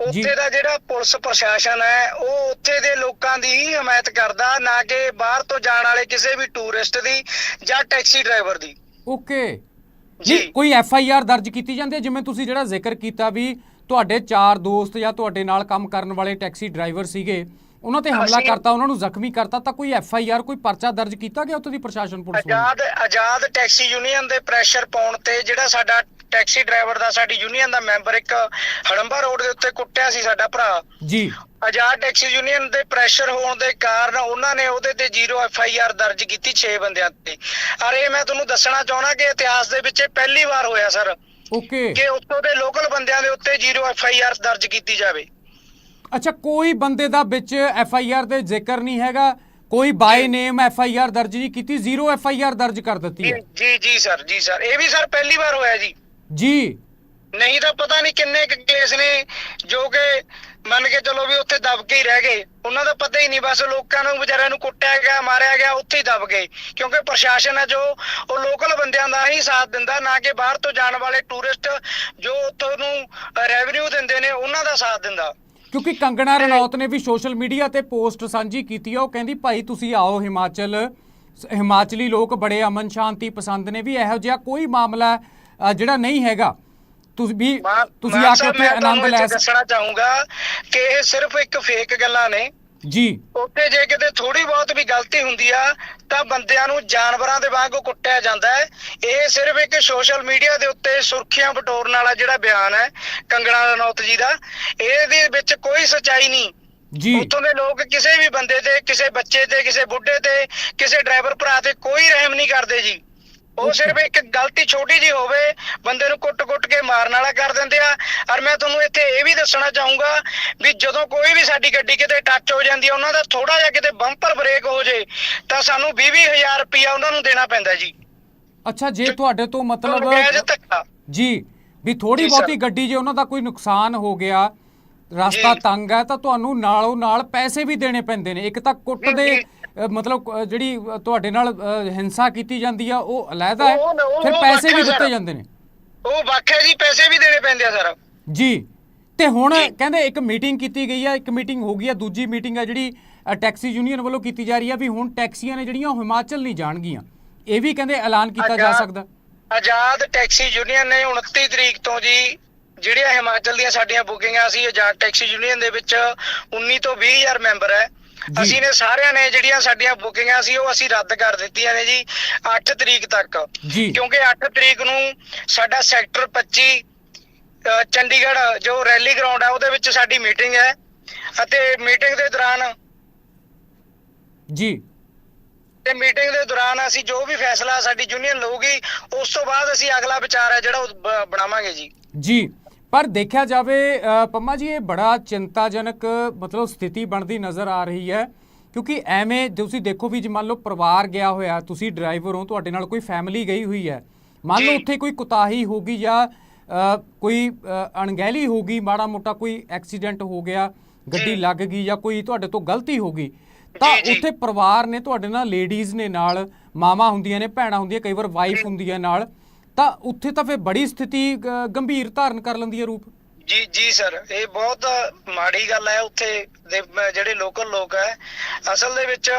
ਉੱਥੇ ਦਾ ਜਿਹੜਾ ਪੁਲਿਸ ਪ੍ਰਸ਼ਾਸਨ ਹੈ ਉਹ ਉੱਥੇ ਦੇ ਲੋਕਾਂ ਦੀ ਹੀ ਹਮਾਇਤ ਕਰਦਾ ਨਾ ਕਿ ਬਾਹਰ ਤੋਂ ਜਾਣ ਵਾਲੇ ਕਿਸੇ ਵੀ ਟੂਰਿਸਟ ਦੀ ਜਾਂ ਟੈਕਸੀ ਡਰਾਈਵਰ ਦੀ ਓਕੇ ਜੀ। ਕੋਈ ਐਫ ਆਈ ਆਰ ਦਰਜ ਕੀਤੀ ਜਾਂਦੀ ਹੈ ਜਿਵੇਂ ਤੁਸੀਂ ਜਿਹੜਾ ਜ਼ਿਕਰ ਕੀਤਾ ਵੀ ਤੁਹਾਡੇ ਚਾਰ ਦੋਸਤ ਜਾਂ ਤੁਹਾਡੇ ਨਾਲ ਕੰਮ ਕਰਨ ਵਾਲੇ ਟੈਕਸੀ ਡਰਾਈਵਰ ਸੀਗੇ ਉਹਨਾਂ ਤੇ ਹਮਲਾ ਕਰਤਾ ਉਹਨਾਂ ਨੂੰ ਜ਼ਖਮੀ ਕਰਤਾ ਤਾਂ ਕੋਈ ਐਫ ਆਈ ਆਰ ਕੋਈ ਪਰਚਾ ਦਰਜ ਕੀਤਾ ਗਿਆ ਉੱਥੇ ਦੀ ਪ੍ਰਸ਼ਾਸਨ ਪੁਲਿਸ ਵੱਲੋਂ ਆਜ਼ਾਦ ਆਜ਼ਾਦ ਟੈਕਸੀ ਯੂਨੀਅਨ ਦੇ ਪ੍ਰੈਸ਼ਰ ਪਾਉਣ ਤੇ ਜਿਹੜਾ ਸਾਡਾ ਟੈਕਸੀ ਡਰਾਈਵਰ ਦਾ ਸਾਡੀ ਯੂਨੀਅਨ ਦਾ ਮੈਂਬਰ ਇੱਕ ਹੜੰਬਾ ਰੋਡ ਦੇ ਉੱਤੇ ਕੁੱਟਿਆ ਸੀ ਸਾਡਾ ਭਰਾ। ਜੀ। ਆਜ਼ਾਦ ਟੈਕਸੀ ਯੂਨੀਅਨ ਦੇ ਪ੍ਰੈਸ਼ਰ ਹੋਣ ਦੇ ਕਾਰਨ ਉਹਨਾਂ ਨੇ ਉਹਦੇ ਤੇ ਜ਼ੀਰੋ ਐਫ ਆਈ ਆਰ ਦਰਜ ਕੀਤੀ 6 ਬੰਦਿਆਂ ਤੇ। ਔਰ ਇਹ ਮੈਂ ਤੁਹਾਨੂੰ ਦੱਸਣਾ ਚਾਹਣਾ ਕਿ ਇਤਿਹਾਸ ਦੇ ਵਿੱਚ ਇਹ ਪਹਿਲੀ ਵਾਰ ਹੋਇਆ ਸਰ। ਓਕੇ। ਕਿ ਉੱਥੋਂ ਦੇ ਲੋਕਲ ਬੰਦਿਆਂ ਦੇ ਉੱਤੇ ਜ਼ੀਰੋ ਐਫ ਆਈ ਆਰ ਦਰਜ ਕੀਤੀ ਜਾਵੇ। ਅੱਛਾ ਕੋਈ ਬੰਦੇ ਦਾ ਵਿੱਚ ਐਫ ਆਈ ਆਰ ਦੇ ਜ਼ਿਕਰ ਨਹੀਂ ਹੈਗਾ ਕੋਈ ਬਾਈ ਨੇਮ ਐਫ ਆਈ ਆਰ ਦਰਜ ਨਹੀਂ ਕੀਤੀ ਜ਼ੀਰੋ ਐਫ ਆਈ ਆਰ ਦਰਜ ਕਰ ਦਿੱਤੀ ਹੈ। ਜੀ ਜੀ ਸਰ ਜੀ ਸਰ। ਇਹ ਵੀ ਸਰ ਪਹਿਲੀ ਵਾਰ ਹੋਇਆ ਜੀ। ਜੀ। ਨਹੀਂ ਤਾਂ ਪਤਾ ਨਹੀਂ ਕਿੰਨੇ ਕੁ ਕੇਸ ਨੇ ਜੋ ਕਿ ਮੰਨ ਕੇ ਚਲੋ ਵੀ ਉੱਥੇ ਦਬ ਕੇ ਹੀ ਰਹਿ ਗਏ। ਉਹਨਾਂ ਦਾ ਪਤਾ ਹੀ ਨਹੀਂ ਬਸ ਲੋਕਾਂ ਨੂੰ ਵਿਚਾਰਿਆਂ ਨੂੰ ਕੁੱਟਿਆ ਗਿਆ ਮਾਰਿਆ ਗਿਆ ਉੱਥੇ ਹੀ ਦਬ ਗਏ। ਕਿਉਂਕਿ ਪ੍ਰਸ਼ਾਸਨ ਹੈ ਜੋ ਉਹ ਲੋਕਲ ਬੰਦਿਆਂ ਦਾ ਹੀ ਸਾਥ ਦਿੰਦਾ ਨਾ ਕਿ ਬਾਹਰ ਤੋਂ ਜਾਣ ਵਾਲੇ ਟੂਰਿਸਟ ਜੋ ਉੱਥੋਂ ਨੂੰ ਰੈਵਨਿਊ ਦਿੰਦੇ ਨੇ ਉਹਨਾਂ ਦਾ ਸਾਥ ਦਿੰਦਾ। ਕਿਉਂਕਿ ਕੰਗਣਾ ਰਣੌਤ ਨੇ ਵੀ ਸੋਸ਼ਲ ਮੀਡੀਆ ਤੇ ਪੋਸਟ ਸਾਂਝੀ ਕੀਤੀ ਆ ਉਹ ਕਹਿੰਦੀ ਭਾਈ ਤੁਸੀਂ ਆਓ ਹਿਮਾਚਲ। ਹਿਮਾਚਲੀ ਲੋਕ ਬੜੇ ਅਮਨ ਸ਼ਾਂਤੀ ਪਸੰਦ ਨੇ। ਵੀ ਇਹੋ ਜਿਹਾ ਕੋਈ ਮਾਮਲਾ ਜਿਹੜਾ ਨਹੀਂ ਹੈਗਾ ਤੁਸੀਂ ਵੀ ਤੁਸੀਂ ਆ ਕੇ ਉੱਥੇ ਆਨੰਦ ਲੈ ਇੱਥੇ ਸਕ ਦੱਸਣਾ ਚਾਹੂੰਗਾ ਕਿ ਇਹ ਸਿਰਫ ਇੱਕ ਫੇਕ ਗੱਲਾਂ ਨੇ। ਜੀ। ਉੱਥੇ ਜੇ ਕਿਤੇ ਥੋੜੀ ਬਹੁਤ ਵੀ ਗਲਤੀ ਹੁੰਦੀ ਆ ਤਾਂ ਬੰਦਿਆਂ ਨੂੰ ਜਾਨਵਰਾਂ ਦੇ ਵਾਂਗੂ ਕੁੱਟਿਆ ਜਾਂਦਾ ਹੈ। ਇਹ ਸਿਰਫ ਇੱਕ ਸੋਸ਼ਲ ਮੀਡੀਆ ਦੇ ਉੱਤੇ ਸੁਰਖੀਆਂ ਬਟੋਰਨ ਵਾਲਾ ਜਿਹੜਾ ਬਿਆਨ ਹੈ ਕੰਗਣਾ ਰਣੌਤ ਜੀ ਦਾ ਇਹਦੇ ਵਿੱਚ ਕੋਈ ਸੱਚਾਈ ਨਹੀਂ। ਜੀ। ਉੱਥੋਂ ਦੇ ਲੋਕ ਕਿਸੇ ਵੀ ਬੰਦੇ ਤੇ ਕਿਸੇ ਬੱਚੇ ਤੇ ਕਿਸੇ ਬੁੱਢੇ ਤੇ ਕਿਸੇ ਡਰਾਈਵਰ ਭਰਾ ਤੇ ਕੋਈ ਰਹਿਮ ਨਹੀਂ ਕਰਦੇ ਜੀ। ਉਹ. ਸਿਰਫ ਇੱਕ ਗਲਤੀ ਛੋਟੀ ਜੀ ਹੋਵੇ ਬੰਦੇ ਨੂੰ ਕੁੱਟ-ਕੁੱਟ ਕੇ ਮਾਰਨ ਵਾਲਾ ਕਰ ਦਿੰਦੇ ਆ ਔਰ ਮੈਂ ਤੁਹਾਨੂੰ ਇੱਥੇ ਇਹ ਵੀ ਦੱਸਣਾ ਚਾਹੂੰਗਾ ਵੀ ਜਦੋਂ ਕੋਈ ਵੀ ਸਾਡੀ ਗੱਡੀ ਕਿਤੇ ਟੱਚ ਹੋ ਜਾਂਦੀ ਆ ਉਹਨਾਂ ਦਾ ਥੋੜਾ ਜਿਹਾ ਕਿਤੇ ਬੰਪਰ ਬ੍ਰੇਕ ਹੋ ਜੇ ਤਾਂ ਸਾਨੂੰ 20-20000 ਰੁਪਇਆ ਉਹਨਾਂ ਨੂੰ ਦੇਣਾ ਪੈਂਦਾ ਜੀ ਅੱਛਾ ਜੇ ਤੁਹਾਡੇ ਤੋਂ ਮਤਲਬ ਜੀ ਵੀ ਥੋੜੀ। ਬਹੁਤੀ ਗੱਡੀ ਜੇ ਉਹਨਾਂ ਦਾ ਕੋਈ ਨੁਕਸਾਨ ਹੋ ਗਿਆ ਰਸਤਾ। ਤੰਗ ਹੈ ਤਾਂ ਤੁਹਾਨੂੰ ਨਾਲੋਂ ਨਾਲ ਪੈਸੇ ਵੀ ਦੇਣੇ ਪੈਂਦੇ ਨੇ ਇੱਕ ਤਾਂ ਕੁੱਟ ਜੀ, ਦੇ ਜੀ। ਅ, ਮਤਲਬ ਜਿਹੜੀ ਤੁਹਾਡੇ ਨਾਲ ਹਿੰਸਾ ਕੀਤੀ ਜਾਂਦੀ ਆ ਉਹ ਅਲੱਗਾ ਹੈ ਫਿਰ ਪੈਸੇ ਵੀ ਦਿੱਤੇ। ਜਾਂਦੇ ਨੇ ਉਹ ਵਾਕਿਆ ਜੀ ਪੈਸੇ ਵੀ ਦੇਣੇ ਪੈਂਦੇ ਆ ਸਰ ਜੀ ਤੇ ਹੁਣ। ਕਹਿੰਦੇ ਇੱਕ ਮੀਟਿੰਗ ਕੀਤੀ ਗਈ ਆ ਇੱਕ ਮੀਟਿੰਗ ਹੋ ਗਈ ਆ ਦੂਜੀ ਮੀਟਿੰਗ ਆ ਜਿਹੜੀ ਟੈਕਸੀ ਯੂਨੀਅਨ ਵੱਲੋਂ ਕੀਤੀ ਜਾ ਰਹੀ ਆ ਵੀ ਹੁਣ ਟੈਕਸੀਆਂ ਨੇ ਜਿਹੜੀਆਂ ਹਿਮਾਚਲ ਨਹੀਂ ਜਾਣਗੀਆਂ ਇਹ ਵੀ ਕਹਿੰਦੇ ਐਲਾਨ ਕੀਤਾ ਜਾ ਸਕਦਾ ਆਜ਼ਾਦ ਟੈਕਸੀ ਯੂਨੀਅਨ ਨੇ 29 ਤਰੀਕ ਤੋਂ ਜੀ ਜਿਹੜੀਆਂ ਹਿਮਾਚਲ ਦੀਆਂ ਸਾਡੀਆਂ ਬੁਕਿੰਗਾਂ ਸੀ ਆਜ਼ਾਦ ਟੈਕਸੀ ਯੂਨੀਅਨ ਦੇ ਵਿੱਚ 19 ਤੋਂ 20000 ਮੈਂਬਰ ਹੈ। ਅਸੀਂ ਨੇ ਸਾਰਿਆਂ ਨੇ ਜਿਹੜੀਆਂ ਸਾਡੀਆਂ ਬੁਕਿੰਗਾਂ ਸੀ ਉਹ ਅਸੀਂ ਰੱਦ ਕਰ ਦਿੱਤੀਆਂ ਨੇ ਜੀ 8 ਤਰੀਕ ਤੱਕ। ਜੀ। ਕਿਉਂਕਿ 8 ਤਰੀਕ ਨੂੰ ਸਾਡਾ ਸੈਕਟਰ 25 ਅ, ਚੰਡੀਗੜ੍ਹ ਜੋ ਰੈਲੀ ਗਰਾਊਂਡ ਹੈ ਉਹਦੇ ਵਿੱਚ ਸਾਡੀ ਮੀਟਿੰਗ ਹੈ ਅਤੇ ਮੀਟਿੰਗ ਦੇ ਦੌਰਾਨ ਜੀ। ਤੇ ਮੀਟਿੰਗ ਦੇ ਦੌਰਾਨ ਅਸੀਂ ਜੋ ਵੀ ਫੈਸਲਾ ਸਾਡੀ ਯੂਨੀਅਨ ਲਊਗੀ ਉਸ ਤੋਂ ਬਾਅਦ ਅਸੀਂ ਅਗਲਾ ਵਿਚਾਰ ਹੈ ਜਿਹੜਾ ਉਹ ਬ- ਬਣਾਵਾਂਗੇ ਜੀ। ਜੀ। ਪਰ ਦੇਖਿਆ ਜਾਵੇ ਪੰਮਾ ਜੀ ਇਹ ਬੜਾ ਚਿੰਤਾਜਨਕ ਮਤਲਬ ਸਥਿਤੀ ਬਣਦੀ ਨਜ਼ਰ ਆ ਰਹੀ ਹੈ ਕਿਉਂਕਿ ਐਵੇਂ ਤੁਸੀਂ ਦੇਖੋ ਵੀ ਜੇ ਮੰਨ ਲਓ ਪਰਿਵਾਰ ਗਿਆ ਹੋਇਆ ਤੁਸੀਂ ਡਰਾਈਵਰ ਹੋ ਤੁਹਾਡੇ ਨਾਲ ਕੋਈ ਫੈਮਿਲੀ ਗਈ ਹੋਈ ਹੈ ਮੰਨ ਲਓ ਜੀ। ਉੱਥੇ ਕੋਈ ਕੁਤਾਹੀ ਹੋਗੀ ਜਾਂ ਅ, ਕੋਈ ਅਣਗਹਿਲੀ ਹੋਗੀ ਮਾੜਾ ਮੋਟਾ ਕੋਈ ਐਕਸੀਡੈਂਟ ਹੋ ਗਿਆ ਗੱਡੀ ਜੀ। ਲੱਗ ਗਈ ਜਾਂ ਕੋਈ ਤੁਹਾਡੇ ਤੋਂ ਗਲਤੀ ਹੋ ਗਈ ਤਾਂ ਜੀ, ਜੀ। ਉੱਥੇ ਪਰਿਵਾਰ ਨੇ ਤੁਹਾਡੇ ਨਾਲ ਲੇਡੀਜ਼ ਨੇ ਨਾਲ ਮਾਵਾਂ ਹੁੰਦੀਆਂ ਨੇ ਭੈਣਾਂ ਹੁੰਦੀਆਂ ਕਈ ਵਾਰ ਵਾਈਫ ਹੁੰਦੀ ਹੈ ਨਾਲ ਤਾਂ ਉੱਥੇ ਤਾਂ ਫਿਰ ਬੜੀ ਸਥਿਤੀ ਗੰਭੀਰ ਧਾਰਨ ਕਰ ਲੈਂਦੀ ਹੈ ਰੂਪ। ਜੀ ਜੀ ਸਰ ਇਹ ਬਹੁਤ ਮਾੜੀ ਗੱਲ ਹੈ ਉੱਥੇ ਦੇ ਜਿਹੜੇ ਲੋਕਲ ਲੋਕ ਹੈ। ਅਸਲ ਦੇ ਵਿੱਚ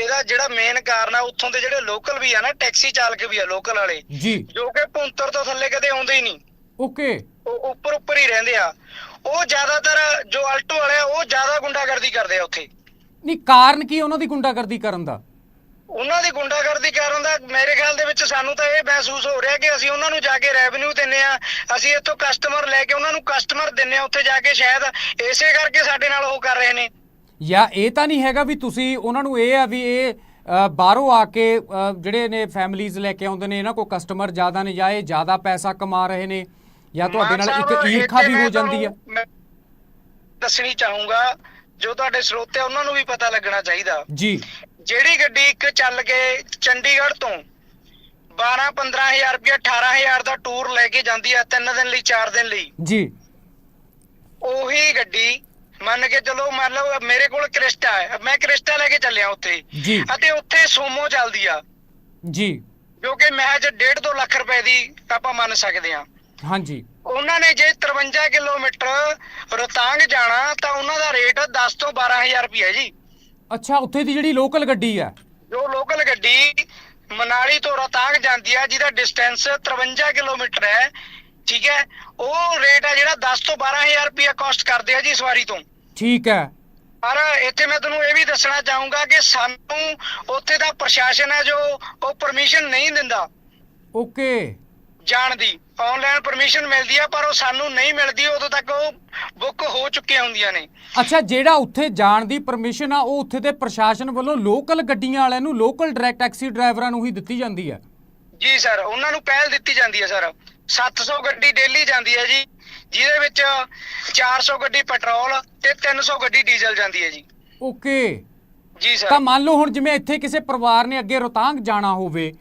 ਇਹਦਾ ਜਿਹੜਾ ਮੇਨ ਕਾਰਨ ਹੈ ਉੱਥੋਂ ਦੇ ਜਿਹੜੇ ਲੋਕਲ ਵੀ ਆ ਨਾ ਟੈਕਸੀ ਚਾਲਕ ਵੀ ਆ ਲੋਕਲ ਵਾਲੇ ਜੀ। ਜੋ ਕਿ ਭੁੰਤਰ ਤੋਂ ਥੱਲੇ ਕਦੇ ਆਉਂਦੇ ਹੀ ਨਹੀਂ। ਓਕੇ। ਉਹ ਉੱਪਰ ਉੱਪਰ ਹੀ ਰਹਿੰਦੇ ਆ। ਉਹ ਜ਼ਿਆਦਾਤਰ ਜੋ ਆਲਟੋ ਵਾਲੇ ਆ ਉਹ ਜ਼ਿਆਦਾ ਗੁੰਡਾਗਰਦੀ ਕਰਦੇ ਆ ਉੱਥੇ। ਨਹੀਂ ਕਾਰਨ ਕੀ ਉਹਨਾਂ ਦੀ ਗੁੰਡਾਗਰਦੀ ਕਰਨ ਦਾ? ਉਹਨਾਂ ਦੀ ਗੁੰਡਾਗਰਦੀ ਕਾਰਨ ਦਾ ਮੇਰੇ ਖਿਆਲ ਦੇ ਵਿੱਚ ਸਾਨੂੰ ਤਾਂ ਇਹ ਮਹਿਸੂਸ ਹੋ ਰਿਹਾ ਕਿ ਅਸੀਂ ਉਹਨਾਂ ਨੂੰ ਜਾ ਕੇ ਰੈਵਨਿਊ ਦਿੰਨੇ ਆ। ਅਸੀਂ ਇੱਥੋਂ ਕਸਟਮਰ ਲੈ ਕੇ ਉਹਨਾਂ ਨੂੰ ਕਸਟਮਰ ਦਿੰਨੇ ਆ ਉੱਥੇ ਜਾ ਕੇ ਸ਼ਾਇਦ ਇਸੇ ਕਰਕੇ ਸਾਡੇ ਨਾਲ ਉਹ ਕਰ ਰਹੇ ਨੇ। ਜਾਂ ਇਹ ਤਾਂ ਨਹੀਂ ਹੈਗਾ ਵੀ ਤੁਸੀਂ ਉਹਨਾਂ ਨੂੰ ਇਹ ਆ ਵੀ ਇਹ ਬਾਹਰੋਂ ਆ ਕੇ ਜਿਹੜੇ ਨੇ ਫੈਮਲੀਆਂ ਲੈ ਕੇ ਆਉਂਦੇ ਨੇ ਇਹਨਾਂ ਕੋ ਕਸਟਮਰ ਜ਼ਿਆਦਾ ਨੇ ਜਾਂ ਇਹ ਜ਼ਿਆਦਾ ਪੈਸਾ ਕਮਾ ਰਹੇ ਨੇ ਜਾਂ ਤੁਹਾਡੇ ਨਾਲ ਇੱਕ ਈਰਖਾ ਵੀ ਹੋ ਜਾਂਦੀ ਹੈ ਦੱਸਣੀ ਚਾਹੂੰਗਾ ਜੋ ਤੁਹਾਡੇ ਸਰੋਤੇ ਉਹਨਾਂ ਨੂੰ ਵੀ ਪਤਾ ਲੱਗਣਾ ਚਾਹੀਦਾ। ਜੀ। ਜਿਹੜੀ ਗੱਡੀ ਇੱਕ ਚੱਲ ਕੇ ਚੰਡੀਗੜ੍ਹ ਤੋਂ 12 15000 ਰੁਪਏ 18000 ਦਾ ਟੂਰ ਲੈ ਕੇ ਜਾਂਦੀ ਆ 3 ਦਿਨ ਲਈ 4 ਦਿਨ ਲਈ। ਜੀ। ਉਹੀ ਗੱਡੀ ਮੰਨ ਕੇ ਚਲੋ ਮੰਨ ਲਓ ਮੇਰੇ ਕੋਲ ਕ੍ਰਿਸਟਾ ਹੈ ਮੈਂ ਕ੍ਰਿਸਟਾ ਲੈ ਕੇ ਚੱਲਿਆ ਉੱਥੇ। ਜੀ। ਅਤੇ ਉੱਥੇ ਸੋਮੋ ਚੱਲਦੀ ਆ। ਜੀ। ਜੋ ਕਿ ਮਹਿਜ 1.5 2 ਲੱਖ ਰੁਪਏ ਦੀ ਆਪਾਂ ਮੰਨ ਸਕਦੇ ਆ। ਹਾਂਜੀ। ਉਹਨਾਂ ਨੇ ਜੇ 53 ਕਿਲੋਮੀਟਰ ਰੋਹਤਾਂਗ ਜਾਣਾ ਤਾਂ ਉਹਨਾਂ ਦਾ ਰੇਟ 10 ਤੋਂ 12000 ਰੁਪਏ ਜੀ। ਅੱਛਾ ਉੱਥੇ ਦੀ ਜਿਹੜੀ ਲੋਕਲ ਗੱਡੀ ਹੈ ਜੋ ਲੋਕਲ ਗੱਡੀ ਮਨਾਲੀ ਤੋਂ ਰੋਹਤਾਂਗ ਜਾਂਦੀ ਆ ਜਿਹਦਾ ਡਿਸਟੈਂਸ 53 ਕਿਲੋਮੀਟਰ ਹੈ ਠੀਕ ਹੈ ਉਹ ਰੇਟ ਹੈ ਜਿਹੜਾ 10 ਤੋਂ 12000 ਰੁਪਏ ਕਾਸਟ ਕਰਦੇ ਆ ਜੀ ਸਵਾਰੀ ਤੋਂ। ਠੀਕ ਹੈ। ਪਰ ਇੱਥੇ ਮੈਂ ਤੁਹਾਨੂੰ ਇਹ ਵੀ ਦੱਸਣਾ ਚਾਹੂੰਗਾ ਕਿ ਸਾਨੂੰ ਉੱਥੇ ਦਾ ਪ੍ਰਸ਼ਾਸਨ ਹੈ ਜੋ ਉਹ ਪਰਮਿਸ਼ਨ ਨਹੀਂ ਦਿੰਦਾ ਓਕੇ ਜਾਣ ਦੀ। ਆਨਲਾਈਨ ਪਰਮਿਸ਼ਨ ਮਿਲਦੀ ਆ ਪਰ ਉਹ ਸਾਨੂੰ ਨਹੀਂ ਮਿਲਦੀ ਉਦੋਂ ਤੱਕ ਉਹ ਬੁੱਕ ਹੋ ਚੁੱਕੀਆਂ ਹੁੰਦੀਆਂ ਨੇ। ਅੱਛਾ ਜਿਹੜਾ ਉੱਥੇ ਜਾਣ ਦੀ ਪਰਮਿਸ਼ਨ ਆ ਉਹ ਉੱਥੇ ਦੇ ਪ੍ਰਸ਼ਾਸਨ ਵੱਲੋਂ ਲੋਕਲ ਗੱਡੀਆਂ ਵਾਲਿਆਂ ਨੂੰ ਲੋਕਲ ਡਾਇਰੈਕਟ ਟੈਕਸੀ ਡਰਾਈਵਰਾਂ ਨੂੰ ਹੀ ਦਿੱਤੀ ਜਾਂਦੀ ਹੈ? ਜੀ ਸਰ ਉਹਨਾਂ ਨੂੰ ਪਹਿਲ ਦਿੱਤੀ ਜਾਂਦੀ ਹੈ ਸਰ। 700 ਗੱਡੀ ਡੇਲੀ ਜਾਂਦੀ ਹੈ ਜੀ ਜਿਹਦੇ ਵਿੱਚ 400 ਗੱਡੀ ਪੈਟਰੋਲ ਤੇ 300 ਗੱਡੀ ਡੀਜ਼ਲ ਜਾਂਦੀ ਹੈ ਜੀ। ਓਕੇ। ਜੀ ਸਰ। ਤਾਂ ਮੰਨ ਲਓ ਹੁਣ ਜਿਵੇਂ ਇੱਥੇ ਕਿਸੇ ਪਰਿਵਾਰ ਨੇ ਅੱਗੇ ਰੋਹਤਾਂਗ ਜਾਣਾ ਹੋਵੇ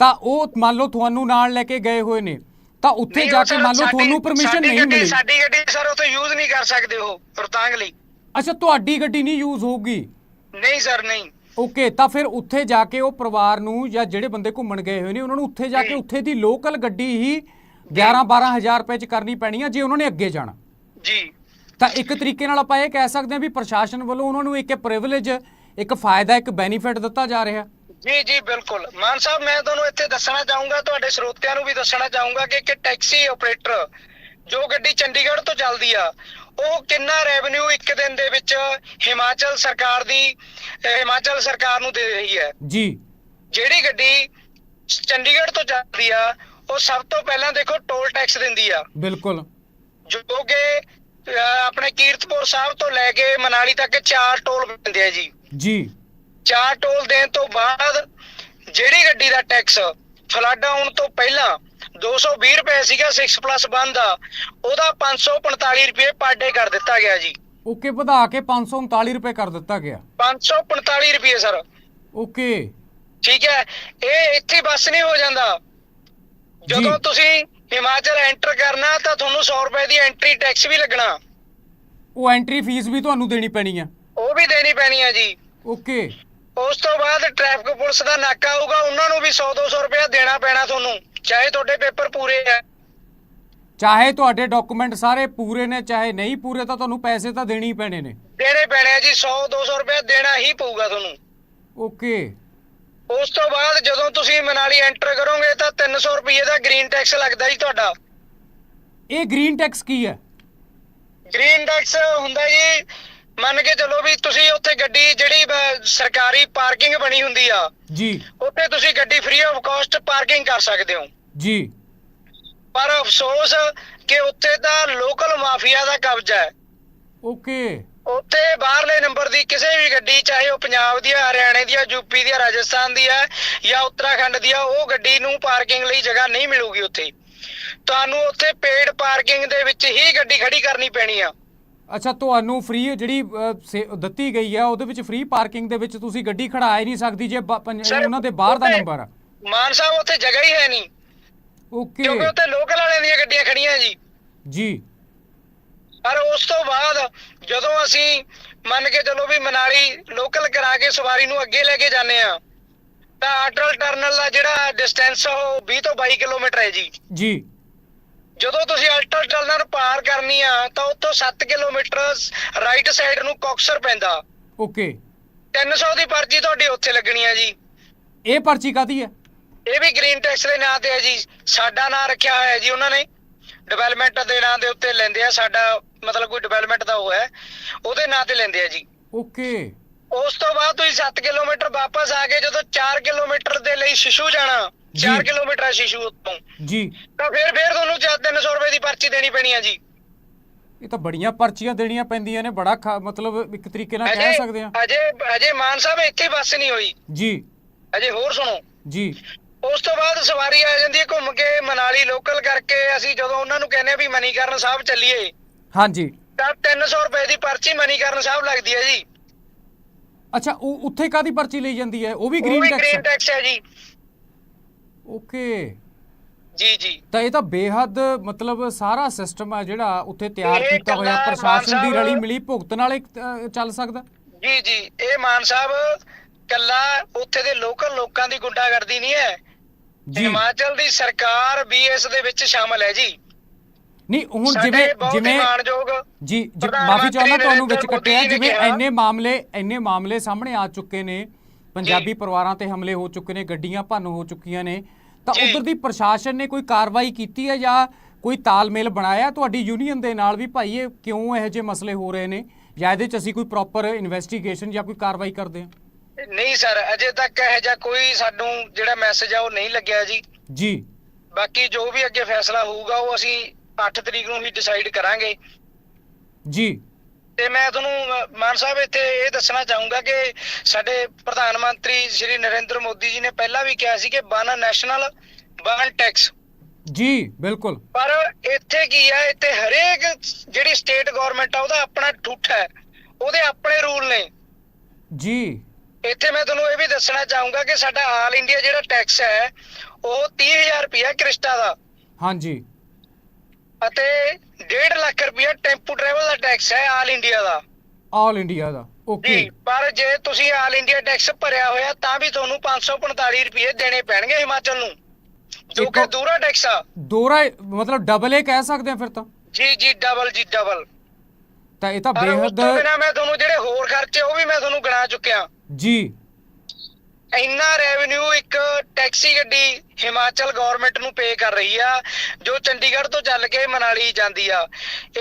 ਤਾਂ ਉਹ ਮੰਨ ਲਓ ਤੁਹਾਨੂੰ ਨਾਲ ਲੈ ਕੇ ਗਏ ਹੋਏ ਨੇ। ਤਾਂ ਉੱਥੇ ਜਾ ਕੇ ਮੰਨ ਲਓ ਤੁਹਾਨੂੰ ਪਰਮਿਸ਼ਨ ਨਹੀਂ ਮਿਲੀ। ਸਾਡੀ ਗੱਡੀ ਸਰ ਉੱਥੇ ਯੂਜ਼ ਨਹੀਂ ਕਰ ਸਕਦੇ ਉਹ ਰੋਹਤਾਂਗ ਲਈ। ਅੱਛਾ ਤੁਹਾਡੀ ਗੱਡੀ ਨਹੀਂ ਯੂਜ਼ ਹੋਊਗੀ? ਨਹੀਂ ਸਰ ਨਹੀਂ। ਓਕੇ ਤਾਂ ਫਿਰ ਉੱਥੇ ਜਾ ਕੇ ਉਹ ਪਰਿਵਾਰ ਨੂੰ ਜਾਂ ਜਿਹੜੇ ਬੰਦੇ ਘੁੰਮਣ ਗਏ ਹੋਏ ਨੇ ਉਹਨਾਂ ਨੂੰ ਉੱਥੇ ਜਾ ਕੇ। ਉੱਥੇ ਦੀ ਲੋਕਲ ਗੱਡੀ ਹੀ 11 12000 ਰੁਪਏ ਚ ਕਰਨੀ ਪੈਣੀ ਆ ਜੇ ਉਹਨਾਂ ਨੇ ਅੱਗੇ ਜਾਣਾ। ਜੀ। ਤਾਂ ਇੱਕ ਤਰੀਕੇ ਨਾਲ ਆਪਾਂ ਇਹ ਕਹਿ ਸਕਦੇ ਹਾਂ ਵੀ ਪ੍ਰਸ਼ਾਸਨ ਵੱਲੋਂ ਉਹਨਾਂ ਨੂੰ ਇੱਕ ਪ੍ਰਿਵਿਲੇਜ ਇੱਕ ਫਾਇਦਾ ਇੱਕ ਬੈਨੀਫਿਟ ਦਿੱਤਾ ਜਾ ਰਿਹਾ। ਜੀ ਜੀ ਬਿਲਕੁਲ। ਮਾਨ ਸਾਹਿਬ ਮੈਂ ਤੁਹਾਨੂੰ ਇੱਥੇ ਦੱਸਣਾ ਚਾਹੂੰਗਾ ਤੁਹਾਡੇ ਸਰੋਤਿਆਂ ਨੂੰ ਵੀ ਦੱਸਣਾ ਚਾਹੂੰਗਾ ਕਿ ਇੱਕ ਟੈਕਸੀ ਆਪਰੇਟਰ ਜੋ ਗੱਡੀ ਚੰਡੀਗੜ੍ਹ ਤੋਂ ਚੱਲਦੀ ਆ ਉਹ ਕਿੰਨਾ ਰੈਵਨਿਊ ਇੱਕ ਦਿਨ ਦੇ ਵਿੱਚ ਹਿਮਾਚਲ ਸਰਕਾਰ ਦੀ ਹਿਮਾਚਲ ਸਰਕਾਰ ਨੂੰ ਦੇ ਰਹੀ ਹੈ? ਜੀ। ਜਿਹੜੀ ਗੱਡੀ ਚੰਡੀਗੜ੍ਹ ਤੋਂ ਜਾਂਦੀ ਆ ਉਹ ਸਭ ਤੋਂ ਪਹਿਲਾਂ ਦੇਖੋ ਟੋਲ ਟੈਕਸ ਦਿੰਦੀ ਆ। ਬਿਲਕੁਲ। ਜੋ ਕਿ ਆਪਣੇ ਕੀਰਤਪੁਰ ਸਾਹਿਬ ਤੋਂ ਲੈ ਕੇ ਮਨਾਲੀ ਤੱਕ ਚਾਰ ਟੋਲ ਪੈਂਦੇ ਆ ਜੀ। ਜੀ। ਚਾਰ ਟੋਲ ਦੇਣ ਤੋਂ ਬਾਅਦ ਜਿਹੜੀ ਗੱਡੀ ਦਾ ਟੈਕਸ ਫਲੱਡ ਆਉਣ ਤੋਂ ਪਹਿਲਾਂ 220 ਰੁਪਏ ਸੀਗਾ 6 ਪਲੱਸ 1 ਦਾ ਉਹਦਾ 545 ਰੁਪਏ ਪਰ ਡੇ ਕਰ ਦਿੱਤਾ ਗਿਆ ਜੀ। ਓਕੇ ਵਧਾ ਕੇ 539 ਰੁਪਏ ਕਰ ਦਿੱਤਾ ਗਿਆ। 545 ਰੁਪਏ ਸਰ। ਓਕੇ। ਠੀਕ ਹੈ ਇਹ ਇੱਥੇ ਬਸ ਨਹੀਂ ਹੋ ਜਾਂਦਾ। ਜਦੋਂ। ਤੁਸੀਂ ਹਿਮਾਚਲ ਐਂਟਰ ਕਰਨਾ ਤਾਂ ਤੁਹਾਨੂੰ 100 ਰੁਪਏ ਦੀ ਐਂਟਰੀ ਟੈਕਸ ਵੀ ਲੱਗਣਾ। ਉਹ ਐਂਟਰੀ ਫੀਸ ਵੀ ਤੁਹਾਨੂੰ ਦੇਣੀ ਪੈਣੀ ਆ। ਉਹ ਵੀ ਦੇਣੀ ਪੈਣੀ ਹੈ ਜੀ। ਓਕੇ। ਉਸ ਤੋਂ ਬਾਅਦ ਟ੍ਰੈਫਿਕ ਪੁਲਿਸ ਦਾ ਨਾਕਾ ਆਊਗਾ ਉਹਨਾਂ ਨੂੰ ਵੀ 100 200 ਰੁਪਏ ਦੇਣਾ ਪੈਣਾ ਤੁਹਾਨੂੰ ਚਾਹੇ ਤੁਹਾਡੇ ਪੇਪਰ ਪੂਰੇ ਆ। ਚਾਹੇ ਤੁਹਾਡੇ ਡਾਕੂਮੈਂਟ ਸਾਰੇ ਪੂਰੇ ਨੇ ਚਾਹੇ ਨਹੀਂ ਪੂਰੇ ਤਾਂ ਤੁਹਾਨੂੰ ਪੈਸੇ ਤਾਂ ਦੇਣੇ ਹੀ ਪੈਣੇ ਨੇ। ਦੇਣੇ ਪੈਣੇ ਆ ਜੀ 100 200 ਰੁਪਏ ਦੇਣਾ ਹੀ ਪਊਗਾ ਤੁਹਾਨੂੰ। ਓਕੇ ਉਸ ਤੋਂ ਬਾਅਦ ਜਦੋਂ ਤੁਸੀਂ ਮਨਾਲੀ ਐਂਟਰ ਕਰੋਗੇ ਤਾਂ 300 ਰੁਪਏ ਦਾ ਗ੍ਰੀਨ ਟੈਕਸ ਲੱਗਦਾ ਜੀ ਤੁਹਾਡਾ। ਇਹ ਗ੍ਰੀਨ ਟੈਕਸ ਕੀ ਹੈ? ਗ੍ਰੀਨ ਟੈਕਸ ਹੁੰਦਾ ਜੀ ਮੰਨ ਕੇ ਚੱਲੋ ਵੀ ਤੁਸੀਂ ਉੱਥੇ ਗੱਡੀ ਜਿਹੜੀ ਸਰਕਾਰੀ ਪਾਰਕਿੰਗ ਬਣੀ ਹੁੰਦੀ ਆ ਜੀ। ਉੱਥੇ ਤੁਸੀਂ ਗੱਡੀ ਫ੍ਰੀ ਆਫ ਕਾਸਟ ਪਾਰਕਿੰਗ ਕਰ ਸਕਦੇ ਹੋ। ਜੀ। ਪਰ ਅਫਸੋਸ ਕਿ ਉੱਥੇ ਤਾਂ ਲੋਕਲ ਮਾਫੀਆ ਦਾ ਕਬਜ਼ਾ ਹੈ। ਓਕੇ। ਉੱਥੇ ਬਾਹਰਲੇ ਨੰਬਰ ਦੀ ਕਿਸੇ ਵੀ ਗੱਡੀ ਚਾਹੇ ਉਹ ਪੰਜਾਬ ਦੀ ਆ ਹਰਿਆਣੇ ਦੀ ਆ ਯੂਪੀ ਦੀ ਆ ਰਾਜਸਥਾਨ ਦੀ ਆ ਜਾਂ ਉੱਤਰਾਖੰਡ ਦੀ ਆ ਉਹ ਗੱਡੀ ਨੂੰ ਪਾਰਕਿੰਗ ਲਈ ਜਗ੍ਹਾ ਨਹੀਂ ਮਿਲੂਗੀ ਉੱਥੇ। ਤੁਹਾਨੂੰ ਉੱਥੇ ਪੇਡ ਪਾਰਕਿੰਗ ਦੇ ਵਿੱਚ ਹੀ ਗੱਡੀ ਖੜੀ ਕਰਨੀ ਪੈਣੀ ਆ। ਅੱਛਾ ਤੁਹਾਨੂੰ ਫ੍ਰੀ ਜਿਹੜੀ ਅ, ਦਿੱਤੀ ਗਈ ਆ ਉਹਦੇ ਵਿੱਚ ਫ੍ਰੀ ਪਾਰਕਿੰਗ ਦੇ ਵਿੱਚ ਤੁਸੀਂ ਗੱਡੀ ਖੜਾ ਹੀ ਨਹੀਂ ਸਕਦੀ ਜੇ ਬ- ਪੰਜ- Sir, ਉਹਨਾਂ ਦੇ ਬਾਹਰ ਦਾ ਉੱਥੇ- ਨੰਬਰ ਆ। ਮਾਨ ਸਾਹਿਬ ਉੱਥੇ ਜਗ੍ਹਾ ਹੀ ਹੈ ਨਹੀਂ। ਓਕੇ ਕਿਉਂਕਿ ਉੱਥੇ ਲੋਕਲ ਵਾਲਿਆਂ ਦੀਆਂ ਗੱਡੀਆਂ ਖੜੀਆਂ ਜੀ। ਜੀ। ਪਰ ਉਸ ਤੋਂ ਬਾਅਦ ਜਦੋਂ ਅਸੀਂ ਮੰਨ ਕੇ ਚੱਲੋ ਵੀ ਮਨਾਲੀ ਲੋਕਲ ਕਰਾ ਕੇ ਸਵਾਰੀ ਨੂੰ ਅੱਗੇ ਲੈ ਕੇ ਜਾਂਦੇ ਆ ਤਾਂ ਅਟਲ ਟਰਨਲ ਦਾ ਜਿਹੜਾ ਡਿਸਟੈਂਸ ਉਹ 20 ਤੋਂ 22 ਕਿਲੋਮੀਟਰ ਹੈ ਜੀ। ਜੀ। ਜਦੋਂ ਤੁਸੀਂ ਅਲਟਰ ਟਰਨਲ ਪਾਰ ਕਰਨੀ ਆ ਤਾਂ ਉੱਥੋਂ 7 ਕਿਲੋਮੀਟਰ ਰਾਈਟ ਸਾਈਡ ਨੂੰ ਕੌਕਸਰ ਪੈਂਦਾ। ਓਕੇ। 300 ਦੀ ਪਰਚੀ ਤੁਹਾਡੀ ਉੱਥੇ ਲੱਗਣੀ ਆ ਜੀ। ਇਹ ਪਰਚੀ ਕਾਦੀ ਹੈ ਇਹ ਵੀ ਗ੍ਰੀਨ ਟੈਕਸ ਦੇ ਨਾਂ ਤੇ ਹੈ ਜੀ। ਸਾਡਾ ਨਾਂ ਰੱਖਿਆ ਹੋਇਆ ਹੈ ਜੀ ਉਹਨਾਂ ਨੇ। ਡਿਵੈਲਪਮੈਂਟ ਦੇ ਨਾਂ ਦੇ ਉੱਤੇ ਲੈਂਦੇ ਆ। ਸਾਡਾ ਮਤਲਬ ਕੋਈ ਡਿਵੈਲਪਮੈਂਟ ਦਾ ਉਹ ਹੈ। ਉਹਦੇ ਨਾਂ ਤੇ ਲੈਂਦੇ ਆ ਜੀ। ਓਕੇ। ਉਸ ਤੋਂ ਬਾਅਦ ਤੁਸੀਂ 7 ਕਿਲੋਮੀਟਰ ਵਾਪਸ ਆ ਕੇ ਜਦੋਂ 4 ਕਿਲੋਮੀਟਰ ਦੇ ਲਈ ਸ਼ਿਸ਼ੂ ਜਾਣਾ। 4 ਕਿਲੋਮੀਟਰ ਆ ਸ਼ਿਸ਼ੂ ਉੱਤੋਂ। ਜੀ। ਤਾਂ ਫਿਰ ਫਿਰ ਤੁਹਾਨੂੰ 300 ਰੁਪਏ ਦੀ ਪਰਚੀ ਦੇਣੀ ਪੈਣੀ ਆ ਜੀ। ਇਹ ਤਾਂ ਬੜੀਆਂ ਪਰਚੀਆਂ ਦੇਣੀਆਂ ਪੈਂਦੀਆਂ ਨੇ ਬੜਾ ਮਤਲਬ ਇੱਕ ਤਰੀਕੇ ਨਾਲ ਕਹਿ ਸਕਦੇ ਆ। ਅਜੇ ਅਜੇ ਮਾਨ ਸਾਹਿਬ ਇੱਥੇ ਬੱਸ ਨਹੀਂ ਹੋਈ। ਜੀ। ਅਜੇ ਹੋਰ ਸੁਣੋ। ਜੀ। ਉਸ ਤੋਂ ਬਾਅਦ ਸਵਾਰੀ ਆ ਜਾਂਦੀ ਹੈ ਘੁੰਮ ਕੇ ਮਨਾਲੀ ਲੋਕਲ ਕਰਕੇ ਅਸੀਂ ਜਦੋਂ ਉਹਨਾਂ ਨੂੰ ਕਹਿੰਦੇ ਆ ਵੀ ਮਨੀਕਰਨ ਸਾਹਿਬ ਚੱਲੀਏ। ਹਾਂਜੀ। ਤਾਂ 300 ਰੁਪਏ ਦੀ ਪਰਚੀ ਮਨੀਕਰਨ ਸਾਹਿਬ ਲੱਗਦੀ ਹੈ ਜੀ। ਅੱਛਾ ਉਹ ਉੱਥੇ ਕਾਦੀ ਪਰਚੀ ਲਈ ਜਾਂਦੀ ਹੈ? ਉਹ ਵੀ ਗ੍ਰੀਨ ਹੈ। ਟੈਕਸ ਹੈ ਜੀ। ਓਕੇ। ਜੀ ਜੀ। ਤਾਂ ਇਹ ਤਾਂ ਬੇਹੱਦ ਮਤਲਬ ਸਾਰਾ ਸਿਸਟਮ ਆ ਜਿਹੜਾ ਉੱਥੇ ਤਿਆਰ ਇਹ ਕੀਤਾ ਹੋਇਆ ਪ੍ਰਸ਼ਾਸਨ ਦੀ ਰਲੀ ਮਿਲੀ ਭੁਗਤ ਨਾਲ ਅ, ਚੱਲ ਸਕਦਾ। ਜੀ ਜੀ। ਇਹ ਮਾਨ ਸਾਹਿਬ ਕੱਲਾ ਉੱਥੇ ਦੇ ਲੋਕਲ ਲੋਕਾਂ ਦੀ ਗੁੰਡਾਗਰਦੀ ਨਹੀਂ ਹੈ। ਜੀ। ਹਿਮਾਚਲ ਦੀ ਸਰਕਾਰ ਵੀ ਇਸ ਦੇ ਵਿੱਚ ਸ਼ਾਮਲ ਹੈ ਜੀ। ਨਹੀਂ ਹੁਣ ਸਾਡੇ ਜਿਵੇਂ ਬਹੁਤ ਹੀ ਜਿਵੇਂ ਮਾਣਯੋਗ ਜੀ ਪ੍ਰਧਾਨ ਮਾਫੀ ਚਾਹੁੰਦਾ ਮੰਤਰੀ ਤੁਹਾਨੂੰ ਵਿੱਚ ਨਰਿੰਦਰ ਕੱਟਿਆ ਮੋਦੀ ਜੀ ਨੇ ਜਿਵੇਂ ਕਿਹਾ- ਇੰਨੇ ਮਾਮਲੇ ਇੰਨੇ ਮਾਮਲੇ ਸਾਹਮਣੇ ਆ ਚੁੱਕੇ ਨੇ। ਪੰਜਾਬੀ ਪਰਿਵਾਰਾਂ ਤੇ ਹਮਲੇ ਹੋ ਚੁੱਕੇ ਨੇ ਗੱਡੀਆਂ ਭੰਨ ਹੋ ਚੁੱਕੀਆਂ ਨੇ। ਤਾਂ ਜੀ। ਉਧਰ ਦੀ ਪ੍ਰਸ਼ਾਸਨ ਨੇ ਕੋਈ ਕਾਰਵਾਈ ਕੀਤੀ ਹੈ ਜਾਂ ਕੋਈ ਤਾਲਮੇਲ ਬਣਾਇਆ? ਤੁਹਾਡੀ ਯੂਨੀਅਨ ਦੇ ਨਾਲ ਵੀ ਭਾਈ ਇਹ ਕਿਉਂ ਇਹੋ ਜਿਹੇ ਮਸਲੇ ਹੋ ਰਹੇ ਨੇ? ਜਾਂ ਇਹਦੇ ਚ ਅਸੀਂ ਕੋਈ ਪ੍ਰੋਪਰ ਇਨਵੈਸਟੀਗੇਸ਼ਨ ਜਾਂ ਕੋਈ ਕਾਰਵਾਈ ਕਰਦੇ ਹਾਂ? ਨਹੀਂ ਸਰ ਅਜੇ ਤੱਕ ਇਹ ਜਿਹਾ ਕੋਈ ਸਾਨੂੰ ਜਿਹੜਾ ਮੈਸੇਜ ਆ ਉਹ ਨਹੀਂ ਲੱਗਿਆ ਜੀ। ਜੀ। ਬਾਕੀ ਜੋ ਵੀ ਅੱਗੇ ਫੈਸਲਾ ਹੋਊਗਾ ਉਹ ਅਸੀਂ 8 ਤਰੀਕ ਨੂੰ ਹੀ ਡਿਸਾਈਡ ਕਰਾਂਗੇ। ਜੀ। ਤੇ ਮੈਂ ਤੁਹਾਨੂੰ ਮਾਨ ਸਾਹਿਬ ਇੱਥੇ ਇਹ ਦੱਸਣਾ ਚਾਹੂੰਗਾ ਕਿ ਸਾਡੇ ਪ੍ਰਧਾਨ ਮੰਤਰੀ ਸ਼੍ਰੀ ਨਰਿੰਦਰ ਮੋਦੀ ਜੀ ਨੇ ਪਹਿਲਾਂ ਵੀ ਕਿਹਾ ਸੀ ਕਿ ਵਨ ਨੈਸ਼ਨਲ ਵਨ ਟੈਕਸ। ਜੀ ਬਿਲਕੁਲ। ਪਰ ਇੱਥੇ ਕੀ ਹੈ ਇੱਥੇ ਹਰੇਕ ਜਿਹੜੀ ਸਟੇਟ ਗਵਰਨਮੈਂਟ ਆ ਉਹਦਾ ਆਪਣਾ ਠੂਠ ਹੈ। ਉਹਦੇ ਆਪਣੇ ਰੂਲ ਨੇ। ਜੀ। ਇੱਥੇ ਮੈਂ ਤੁਹਾਨੂੰ ਇਹ ਵੀ ਦੱਸਣਾ ਚਾਹੂੰਗਾ ਕਿ ਸਾਡਾ ਆਲ ਇੰਡੀਆ ਜਿਹੜਾ ਟੈਕਸ ਹੈ ਉਹ 30000 ਰੁਪਇਆ ਕ੍ਰਿਸਟਾ ਦਾ। ਹਾਂਜੀ। ਅਤੇ 1.5 ਲੱਖ ਰੁਪਇਆ ਟੈਂਪੂ ਟਰੈਵਲ ਦਾ ਟੈਕਸ ਹੈ ਆਲ ਇੰਡੀਆ ਦਾ। ਆਲ ਇੰਡੀਆ ਦਾ। ਓਕੇ ਜੀ ਪਰ ਜੇ ਤੁਸੀਂ ਆਲ ਇੰਡੀਆ ਟੈਕਸ ਭਰਿਆ ਹੋਇਆ ਤਾਂ ਵੀ ਤੁਹਾਨੂੰ 545 ਰੁਪਏ ਦੇਣੇ ਪੈਣਗੇ ਹਿਮਾਚਲ ਨੂੰ। ਜੋ ਕਿ ਦੂਰਾ ਟੈਕਸ ਆ। ਦੋਰਾ ਮਤਲਬ ਡਬਲ ਇਹ ਕਹਿ ਸਕਦੇ ਆ ਫਿਰ ਤਾਂ। ਜੀ ਜੀ ਡਬਲ ਜੀ ਡਬਲ ਤਾਂ ਇਹ ਤਾਂ ਬੇਹੱਦ ਬਿਨਾਂ ਮੈਂ ਤੁਹਾਨੂੰ ਜਿਹੜੇ ਹੋਰ ਖਰਚੇ ਉਹ ਵੀ ਮੈਂ ਤੁਹਾਨੂੰ ਗਿਣਾ ਚੁੱਕਿਆ। ਜੀ। ਇੰਨਾ ਰੈਵਨਿਊ ਇੱਕ ਟੈਕਸੀ ਗੱਡੀ ਹਿਮਾਚਲ ਗਵਰਨਮੈਂਟ ਨੂੰ ਪੇ ਕਰ ਰਹੀ ਆ, ਜੋ ਚੰਡੀਗੜ੍ਹ ਤੋਂ ਚੱਲ ਕੇ ਮਨਾਲੀ ਜਾਂਦੀ ਆ।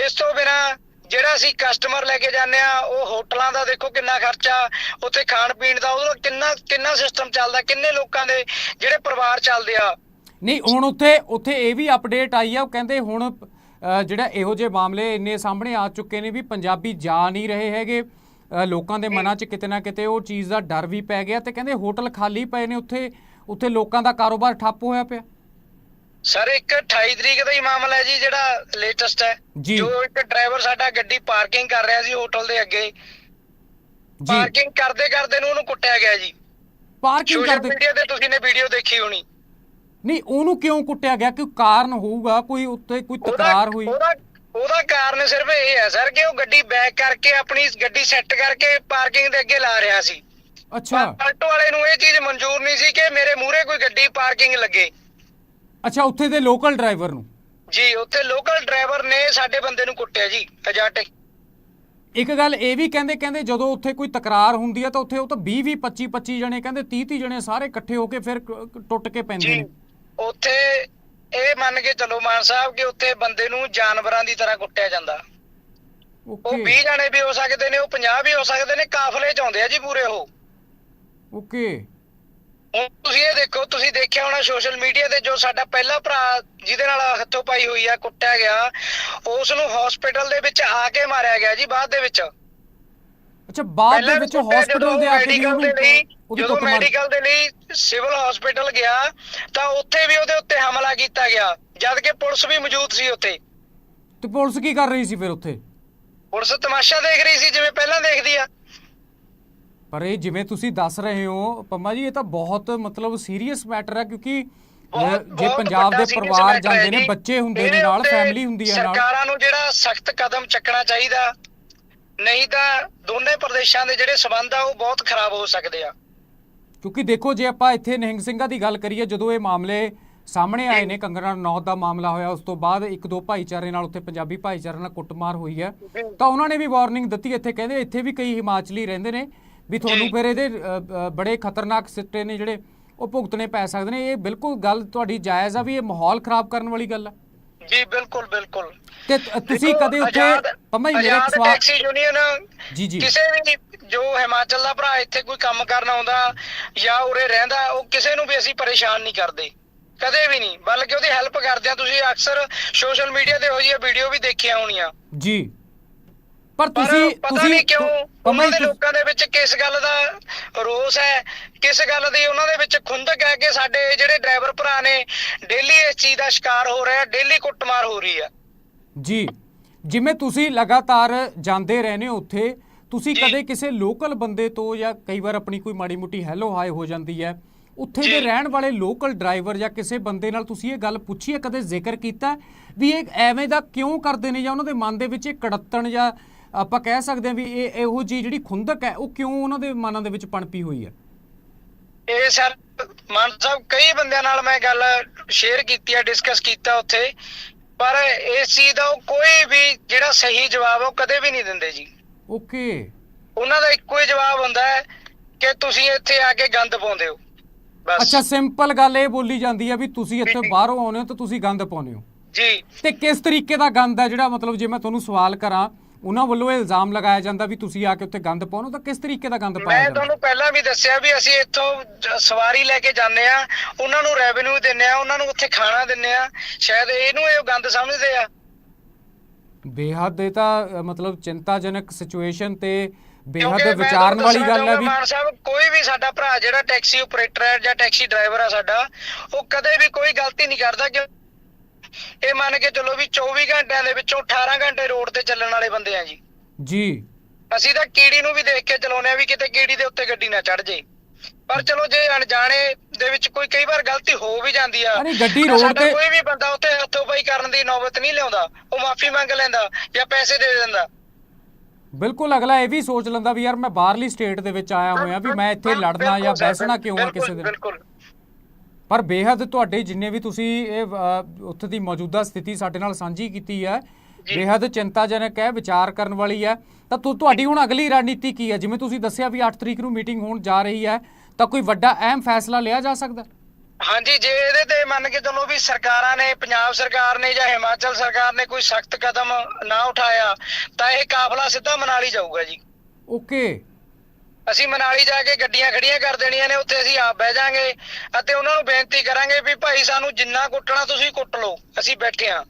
ਇਸ ਤੋਂ ਬਿਨਾ ਜਿਹੜਾ ਅਸੀਂ ਕਸਟਮਰ ਲੈ ਕੇ ਜਾਂਦੇ ਆ, ਉਹ ਹੋਟਲਾਂ ਦਾ ਦੇਖੋ ਕਿੰਨਾ ਖਰਚਾ, ਉੱਥੇ ਖਾਣ ਪੀਣ ਦਾ, ਉਹਦਾ ਕਿੰਨਾ ਕਿੰਨਾ ਸਿਸਟਮ ਚੱਲਦਾ, ਕਿੰਨੇ ਲੋਕਾਂ ਦੇ ਜਿਹੜੇ ਪਰਿਵਾਰ ਚੱਲਦੇ ਆ। ਨਹੀਂ, ਹੁਣ ਉੱਥੇ ਉੱਥੇ ਇਹ ਵੀ ਅਪਡੇਟ ਆਈ ਆ, ਉਹ ਕਹਿੰਦੇ ਹੁਣ ਜਿਹੜਾ ਇਹੋ ਜਿਹੇ ਮਾਮਲੇ ਇੰਨੇ ਸਾਹਮਣੇ ਆ ਚੁੱਕੇ ਨੇ ਵੀ ਪੰਜਾਬੀ ਜਾ ਨਹੀਂ ਰਹੇ ਹੈਗੇ। ਲੋਕਾਂ ਦੇ ਮਨਾਂ 'ਚ ਕਿਤੇ ਨਾ ਕਿਤੇ ਉਹ ਚੀਜ਼ ਦਾ ਡਰ ਵੀ ਪੈ ਗਿਆ ਤੇ ਕਹਿੰਦੇ ਹੋਟਲ ਖਾਲੀ ਪਏ ਨੇ ਉੱਥੇ ਉੱਥੇ ਲੋਕਾਂ ਦਾ ਕਾਰੋਬਾਰ ਠੱਪ ਹੋਇਆ ਪਿਆ। ਸਰ ਇੱਕ 28 ਤਰੀਕ ਦਾ ਹੀ ਮਾਮਲਾ ਹੈ ਜੀ ਜਿਹੜਾ ਲੇਟੈਸਟ ਹੈ। ਜੀ। ਇੱਕ ਡਰਾਈਵਰ ਸਾਡਾ ਗੱਡੀ ਪਾਰਕਿੰਗ ਕਰ ਰਿਹਾ ਸੀ ਹੋਟਲ ਦੇ ਅੱਗੇ। ਜੀ। ਪਾਰਕਿੰਗ ਕਰਦੇ ਕਰਦੇ ਨੂੰ ਉਹਨੂੰ ਕੁੱਟਿਆ ਗਿਆ ਜੀ। ਪਾਰਕਿੰਗ ਕਰਦੇ ਮੀਡੀਆ ਤੇ ਤੁਸੀਂ ਨੇ ਵੀਡੀਓ ਦੇਖੀ ਹੋਣੀ। ਨਹੀਂ ਉਹਨੂੰ ਕਿਉਂ ਕੁੱਟਿਆ ਗਿਆ? ਕੋਈ ਕਾਰਨ ਹੋਊਗਾ? ਕੋਈ ਉੱਤੇ ਕੋਈ ਤਕਰਾਰ ਹੋਈ? ਉਹਦਾ ਉਹਦਾ ਕਾਰਨ ਸਿਰਫ ਇਹ ਹੈ ਸਰ ਕਿ ਉਹ ਗੱਡੀ ਬੈਕ ਕਰਕੇ ਆਪਣੀ ਗੱਡੀ ਸੈੱਟ ਕਰਕੇ ਪਾਰਕਿੰਗ ਦੇ ਅੱਗੇ ਲਾ ਰਿਹਾ ਸੀ। ਅੱਛਾ। ਆਟੋ ਵਾਲੇ ਨੂੰ ਇਹ ਚੀਜ਼ ਮਨਜ਼ੂਰ ਨਹੀਂ ਸੀ ਕਿ ਮੇਰੇ ਮੂਹਰੇ ਕੋਈ ਗੱਡੀ ਪਾਰਕਿੰਗ ਲੱਗੇ। ਅੱਛਾ ਉੱਥੇ ਦੇ ਲੋਕਲ ਡਰਾਈਵਰ ਨੂੰ? ਜੀ ਉੱਥੇ ਲੋਕਲ ਡਰਾਈਵਰ ਨੇ ਸਾਡੇ ਬੰਦੇ ਨੂੰ ਕੁੱਟਿਆ ਜੀ ਅਜਾਟੇ। ਇੱਕ ਗੱਲ ਇਹ ਵੀ ਕਹਿੰਦੇ ਕਹਿੰਦੇ ਜਦੋਂ ਉੱਥੇ ਕੋਈ ਤਕਰਾਰ ਹੁੰਦੀ ਹੈ ਤਾਂ ਉੱਥੇ ਉਹ ਤਾਂ 20 20 25 25 ਜਣੇ ਕਹਿੰਦੇ 30 30 ਜਣੇ ਸਾਰੇ ਇਕੱਠੇ ਹੋ ਕੇ ਫਿਰ ਟੁੱਟ ਕੇ ਪੈਂਦੇ ਜੀ ਨੇ। ਉੱਥੇ ਇਹ ਮੰਨ ਕੇ ਚੱਲੋ ਮਾਨ ਸਾਹਿਬ ਕਿ ਉੱਥੇ ਬੰਦੇ ਨੂੰ ਜਾਨਵਰਾਂ ਦੀ ਤਰ੍ਹਾਂ ਕੁੱਟਿਆ ਜਾਂਦਾ। ਉਹ ਓਕੇ। 20 ਜਣੇ ਵੀ ਹੋ ਸਕਦੇ ਨੇ ਉਹ 50 ਵੀ ਹੋ ਸਕਦੇ ਨੇ ਕਾਫਲੇ ਚ ਆਉਂਦੇ ਆ ਜੀ ਪੂਰੇ ਉਹ। ਓਕੇ। ਹੁਣ ਤੁਸੀਂ ਇਹ ਦੇਖੋ ਤੁਸੀਂ ਦੇਖਿਆ ਹੋਣਾ ਸੋਸ਼ਲ ਮੀਡੀਆ ਤੇ ਜੋ ਸਾਡਾ ਪਹਿਲਾ ਭਰਾ ਜਿਹਦੇ ਨਾਲ ਹੱਥੋਂ ਪਾਈ ਹੋਈ ਆ ਕੁੱਟਿਆ ਗਿਆ ਉਸ ਨੂੰ ਹਸਪੀਟਲ ਦੇ ਵਿੱਚ ਆ ਕੇ ਮਾਰਿਆ ਗਿਆ ਜੀ ਬਾਅਦ ਦੇ ਵਿੱਚ। ਅੱਛਾ ਬਾਅਦ ਦੇ ਵਿੱਚ ਹਸਪੀਟਲ ਦੇ ਆ ਕੇ ਵੀ ਉਹਨੂੰ ਉਹਦੀ ਜਦੋਂ ਮਾਰੀ ਮੈਡੀਕਲ ਦੇ ਲਈ ਸਿਵਲ ਹਸਪੀਟਲ ਗਿਆ ਤਾਂ ਉੱਥੇ ਵੀ ਉਹਦੇ ਉੱਤੇ ਹਮਲਾ ਕੀਤਾ ਗਿਆ ਜਦ ਕਿ ਪੁਲਿਸ ਵੀ ਮੌਜੂਦ ਸੀ ਉੱਥੇ। ਤੇ ਪੁਲਿਸ ਕੀ ਕਰ ਰਹੀ ਸੀ ਫਿਰ ਉੱਥੇ? ਪੁਲਿਸ ਤਮਾਸ਼ਾ ਦੇਖ ਰਹੀ ਸੀ ਜਿਵੇਂ ਪਹਿਲਾਂ ਦੇਖਦੀ ਆ। ਪਰ ਇਹ ਜਿਵੇਂ ਤੁਸੀਂ ਦੱਸ ਰਹੇ ਹੋ ਪੰਮਾ ਜੀ ਇਹ ਤਾਂ ਬਹੁਤ ਮਤਲਬ ਸੀਰੀਅਸ ਮੈਟਰ ਹੈ ਕਿਉਂਕਿ ਅਹ, ਜੇ ਬਹੁਤ ਪੰਜਾਬ ਵੱਡਾ ਦੇ serious ਪਰਿਵਾਰ matter ਹੈ ਜਾਂਦੇ ਨੇ ਜੀ। ਬੱਚੇ ਹੁੰਦੇ ਨੇ ਇਹਦੇ ਨਾਲ ਉੱਤੇ ਫੈਮਿਲੀ ਹੁੰਦੀ ਹੈ ਨਾਲ। ਸਰਕਾਰਾਂ ਨੂੰ ਜਿਹੜਾ ਸਖਤ ਕਦਮ ਚੱਕਣਾ ਚਾਹੀਦਾ ਨਹੀਂ ਤਾਂ ਦੋਨੇ ਪ੍ਰਦੇਸ਼ਾਂ ਦੇ ਜਿਹੜੇ ਸਬੰਧ ਆ ਉਹ ਬਹੁਤ ਖਰਾਬ ਹੋ ਸਕਦੇ ਆ। ਕਿਉਂਕਿ ਦੇਖੋ ਜੇ ਆਪਾਂ ਇੱਥੇ ਨਿਹੰਗ ਸਿੰਘਾਂ ਦੀ ਗੱਲ ਕਰੀਏ ਜਦੋਂ ਇਹ ਮਾਮਲੇ ਸਾਹਮਣੇ ਆਏ ਨੇ ਕੰਗਣਾ ਨੌਤ ਦਾ ਮਾਮਲਾ ਹੋਇਆ ਉਸ ਤੋਂ ਬਾਅਦ ਇੱਕ ਦੋ ਭਾਈਚਾਰੇ ਨਾਲ ਉੱਥੇ ਪੰਜਾਬੀ ਭਾਈਚਾਰੇ ਨਾਲ ਕੁੱਟਮਾਰ ਹੋਈ ਹੈ। ਤਾਂ ਉਹਨਾਂ ਨੇ ਵੀ ਵਾਰਨਿੰਗ ਦਿੱਤੀ ਇੱਥੇ ਕਹਿੰਦੇ ਇੱਥੇ ਵੀ ਕਈ ਹਿਮਾਚਲੀ ਰਹਿੰਦੇ ਨੇ ਵੀ ਤੁਹਾਨੂੰ। ਫਿਰ ਇਹਦੇ ਬੜੇ ਖਤਰਨਾਕ ਸਿੱਟੇ ਨੇ ਜਿਹੜੇ ਉਹ ਭੁਗਤਣੇ ਪੈ ਸਕਦੇ ਨੇ। ਇਹ ਬਿਲਕੁਲ ਗੱਲ ਤੁਹਾਡੀ ਜਾਇਜ਼ ਆ ਵੀ ਇਹ ਮਾਹੌਲ ਖਰਾਬ ਕਰਨ ਵਾਲੀ ਗੱਲ ਹੈ ਜੀ ਬਿਲਕੁਲ ਬਿਲਕੁਲ। ਤੇ ਤੁਸੀਂ ਕਦੇ ਉੱਥੇ ਪੰਮਾ ਜੀ ਮੇਰੇ ਇੱਕ ਸਵਾਲ ਟੈਕਸੀ ਯੂਨੀਅਨ ਜੀ ਜੀ। ਕਿਸੇ ਵੀ ਜੋ ਹਿਮਾਚਲ ਦਾ ਭਰਾ ਇੱਥੇ ਕੋਈ ਕੰਮ ਕਰਨ ਆਉਂਦਾ ਜਾਂ ਉਰੇ ਰਹਿੰਦਾ ਉਹ ਕਿਸੇ ਨੂੰ ਵੀ ਅਸੀਂ ਪਰੇਸ਼ਾਨ ਨਹੀਂ ਕਰਦੇ। ਕਦੇ ਵੀ ਨਹੀਂ। ਬਲਕਿ ਉਹਦੀ ਹੈਲਪ ਕਰਦੇ ਆ। ਤੁਸੀਂ ਅਕਸਰ ਸੋਸ਼ਲ ਮੀਡੀਆ ਤੇ ਹੋ ਜੀ ਵੀਡੀਓ ਵੀ ਦੇਖੀਆਂ ਹੋਣੀਆਂ। ਜੀ। ਪਰ ਤੁਸੀਂ ਪਤਾ ਤੁਸੀਂ ਨਹੀਂ ਕਿਉਂ ਉਹਨਾਂ ਦੇ ਲੋਕਾਂ ਦੇ ਵਿੱਚ ਕਿਸ ਗੱਲ ਦਾ ਰੋਸ ਹੈ ਕਿਸ ਗੱਲ ਦੀ ਉਹਨਾਂ ਦੇ ਵਿੱਚ ਖੁੰਦਕ ਹੈ ਕਿ ਸਾਡੇ ਜਿਹੜੇ ਡਰਾਈਵਰ ਭਰਾ ਨੇ ਡੇਲੀ ਇਸ ਚੀਜ਼ ਦਾ ਸ਼ਿਕਾਰ ਹੋ ਰਹੇ ਡੇਲੀ ਕੁੱਟਮਾਰ ਹੋ ਰਹੀ ਆ ਜੀ ਜਿਵੇਂ ਤੁਸੀਂ ਲਗਾਤਾਰ ਜਾਂਦੇ ਰਹਿੰਦੇ ਹੋ ਉੱਥੇ ਤੁਸੀਂ। ਕਦੇ ਕਿਸੇ ਲੋਕਲ ਬੰਦੇ ਤੋਂ ਜਾਂ ਕਈ ਵਾਰ ਆਪਣੀ ਕੋਈ ਮਾੜੀ ਮੁੱਟੀ ਹੈਲੋ ਹਾਈ ਹੋ ਜਾਂਦੀ ਹੈ ਉੱਥੇ ਦੇ। ਰਹਿਣ ਵਾਲੇ ਲੋਕਲ ਡਰਾਈਵਰ ਜਾਂ ਕਿਸੇ ਬੰਦੇ ਨਾਲ ਤੁਸੀਂ ਇਹ ਗੱਲ ਪੁੱਛੀ ਹੈ ਕਦੇ ਜ਼ਿਕਰ ਕੀਤਾ ਹੈ ਵੀ ਇਹ ਐਵੇਂ ਦਾ ਕਿਉਂ ਕਰਦੇ ਨੇ ਜਾਂ ਉਹਨਾਂ ਦੇ ਮਨ ਦੇ ਵਿੱਚ ਇਹ ਕੜੱਤਣ ਜਾਂ ਆਪਾਂ ਕਹਿ ਸਕਦੇ ਹਾਂ ਵੀ ਇਹ ਇਹੋ ਜੀ ਜਿਹੜੀ ਖੁੰਦਕ ਹੈ ਉਹ ਕਿਉਂ ਉਹਨਾਂ ਦੇ ਮਨਾਂ ਦੇ ਵਿੱਚ ਪਣਪੀ ਹੋਈ ਹੈ? ਇਹ ਸਰ ਮਾਨ ਸਾਹਿਬ ਕਈ ਬੰਦਿਆਂ ਨਾਲ ਮੈਂ ਗੱਲ ਸ਼ੇਅਰ ਕੀਤੀ ਆ ਡਿਸਕਸ ਕੀਤਾ ਉੱਥੇ ਪਰ ਇਸ ਚੀਜ਼ ਦਾ ਕੋਈ ਵੀ ਜਿਹੜਾ ਸਹੀ ਜਵਾਬ ਉਹ ਕਦੇ ਵੀ ਨਹੀਂ ਦਿੰਦੇ ਜੀ। ਓਕੇ। ਉਹਨਾਂ ਦਾ ਇੱਕੋ ਹੀ ਜਵਾਬ ਹੁੰਦਾ ਹੈ ਕਿ ਤੁਸੀਂ ਇੱਥੇ ਆ ਕੇ ਗੰਦ ਪਾਉਂਦੇ ਹੋ। ਬਸ। ਅੱਛਾ ਸਿੰਪਲ ਗੱਲ ਇਹ ਬੋਲੀ ਜਾਂਦੀ ਹੈ ਵੀ ਤੁਸੀਂ ਇੱਥੇ। ਬਾਹਰੋਂ ਆਉਂਦੇ ਹੋ ਤਾਂ ਤੁਸੀਂ ਗੰਦ ਪਾਉਂਦੇ ਹੋ। ਜੀ। ਤੇ ਕਿਸ ਤਰੀਕੇ ਦਾ ਗੰਦ ਹੈ ਜਿਹੜਾ ਮਤਲਬ ਜੇ ਮੈਂ ਤੁਹਾਨੂੰ ਸਵਾਲ ਕਰਾਂ ਉਹਨਾਂ ਵੱਲੋਂ ਇਹ ਇਲਜ਼ਾਮ ਲਗਾਇਆ ਜਾਂਦਾ ਵੀ ਤੁਸੀਂ ਆ ਕੇ ਉੱਥੇ ਗੰਦ ਪਾਉਣੋ ਤਾਂ ਕਿਸ ਤਰੀਕੇ ਦਾ ਗੰਦ ਪਾਇਆ ਮੈਂ ਜਾਂਦਾ? ਤੁਹਾਨੂੰ ਪਹਿਲਾਂ ਵੀ ਦੱਸਿਆ ਵੀ ਅਸੀਂ ਇੱਥੋਂ ਸਵਾਰੀ ਲੈ ਕੇ ਜਾਂਦੇ ਆ ਉਹਨਾਂ ਨੂੰ ਰੈਵਨਿਊ ਦਿੰਨੇ ਆ ਉਹਨਾਂ ਨੂੰ ਉੱਥੇ ਖਾਣਾ ਦਿੰਨੇ ਆ ਸ਼ਾਇਦ ਇਹਨੂੰ ਇਹ ਗੰਦ ਸਮਝਦੇ ਆ। ਬੇਹੱਦ ਇਹ ਤਾਂ ਅ, ਮਤਲਬ ਚਿੰਤਾਜਨਕ ਸਿਚੁਏਸ਼ਨ ਤੇ ਬੇਹੱਦ ਕਿਉਂਕਿ ਮੈਂ ਵਿਚਾਰਨ ਤੁਹਾਨੂੰ ਵਾਲੀ ਦੱਸਣਾ ਗੱਲ ਹੈ ਵੀ ਮਾਨ ਸਾਹਿਬ ਕੋਈ ਵੀ ਸਾਡਾ ਭਰਾ ਜਿਹੜਾ ਟੈਕਸੀ ਆਪਰੇਟਰ ਹੈ ਜਾਂ ਟੈਕਸੀ ਡਰਾਈਵਰ ਹੈ ਸਾਡਾ ਉਹ ਕਦੇ ਵੀ ਕੋਈ ਗਲਤੀ ਨਹੀਂ ਕਰਦਾ ਕਿ ਇਹ ਮੰਨ ਕੇ ਚੱਲੋ ਵੀ 24 ਘੰਟਿਆਂ ਦੇ ਵਿੱਚੋਂ 18 ਘੰਟੇ ਰੋਡ ਤੇ ਚੱਲਣ ਵਾਲੇ ਬੰਦੇ ਆ ਜੀ। ਜੀ। ਅਸੀਂ ਤਾਂ ਕੀੜੀ ਨੂੰ ਵੀ ਦੇਖ ਕੇ ਚਲਾਉਂਦੇ ਆ ਵੀ ਕਿਤੇ ਕੀੜੀ ਦੇ ਉੱਤੇ ਗੱਡੀ ਨਾ ਚੜ ਜੇ। ਪਰ ਚਲੋ ਜੇ ਅਣਜਾਣੇ ਦੇ ਵਿੱਚ ਕੋਈ ਕਈ ਵਾਰ ਗਲਤੀ ਹੋ ਵੀ ਜਾਂਦੀ ਆ ਅਰੇ ਗੱਡੀ ਰੋਡ ਤੇ- ਕੋਈ ਵੀ ਬੰਦਾ ਉੱਥੇ ਹੱਥੋਂ ਪਾਈ ਕਰਨ ਦੀ ਨੌਬਤ ਨਹੀਂ ਲਿਆਉਂਦਾ। ਉਹ ਮਾਫੀ ਮੰਗ ਲੈਂਦਾ ਜਾਂ ਪੈਸੇ ਦੇ ਦਿੰਦਾ। ਬਿਲਕੁਲ ਅਗਲਾ ਇਹ ਵੀ ਸੋਚ ਲੈਂਦਾ ਵੀ ਯਾਰ ਮੈਂ ਬਾਹਰਲੀ ਸਟੇਟ ਦੇ ਵਿੱਚ ਆਇਆ ਹੋਇਆ ਵੀ ਮੈਂ ਇੱਥੇ ਲੜਨਾ ਜਾਂ ਬਹਿਸਣਾ ਕਿਉਂ ਆ ਕਿਸੇ ਦੇ। ਬਿਲਕੁਲ। ਪਰ ਬੇਹੱਦ ਤੁਹਾਡੇ ਜਿੰਨੇ ਵੀ ਤੁਸੀਂ ਇਹ ਉੱਥੇ ਦੀ ਮੌਜੂਦਾ ਸਥਿਤੀ ਸਾਡੇ ਨਾਲ ਸਾਂਝੀ ਕੀਤੀ ਹੈ। ਬੇहद ਚਿੰਤਾਜਨਕ ਹੈ ਵਿਚਾਰ ਕਰਨ ਵਾਲੀ ਹੈ। ਤਾਂ ਤੁ- ਤੁਹਾਡੀ ਹੁਣ ਅਗਲੀ ਰਣਨੀਤੀ ਕੀ ਹੈ? ਜਿਵੇਂ ਤੁਸੀਂ ਦੱਸਿਆ ਵੀ 8 ਤਰੀਕ ਨੂੰ ਮੀਟਿੰਗ ਹੋਣ ਜਾ ਰਹੀ ਹੈ ਤਾਂ ਕੋਈ ਵੱਡਾ ਅਹਿਮ ਫੈਸਲਾ ਲਿਆ ਜਾ ਸਕਦਾ? ਹਾਂਜੀ ਜੇ ਇਹਦੇ ਤੇ ਮੰਨ ਕੇ ਚੱਲੋ ਵੀ ਸਰਕਾਰਾਂ ਨੇ ਪੰਜਾਬ ਸਰਕਾਰ ਨੇ ਜਾਂ ਹਿਮਾਚਲ ਸਰਕਾਰ ਨੇ ਕੋਈ ਸਖਤ ਕਦਮ ਨਾ ਉਠਾਇਆ ਤਾਂ ਇਹ ਕਾਫਲਾ ਸਿੱਧਾ ਮਨਾਲੀ ਜਾਊਗਾ ਜੀ। ਓਕੇ। ਅਸੀਂ ਮਨਾਲੀ ਜਾ ਕੇ ਗੱਡੀਆਂ ਖੜੀਆਂ ਕਰ ਦੇਣੀਆਂ ਨੇ ਉੱਥੇ ਅਸੀਂ ਆਪ ਬਹਿ ਜਾਾਂਗੇ ਅਤੇ ਉਹਨਾਂ ਨੂੰ ਬੇਨਤੀ ਕਰਾਂਗੇ ਵੀ ਭਾਈ ਸਾਨੂੰ ਜਿੰਨਾ ਕੁੱਟਣਾ ਤੁਸੀਂ ਕੁੱਟ ਲਓ ਅਸੀਂ ਬੈਠੇ ਹਾਂ।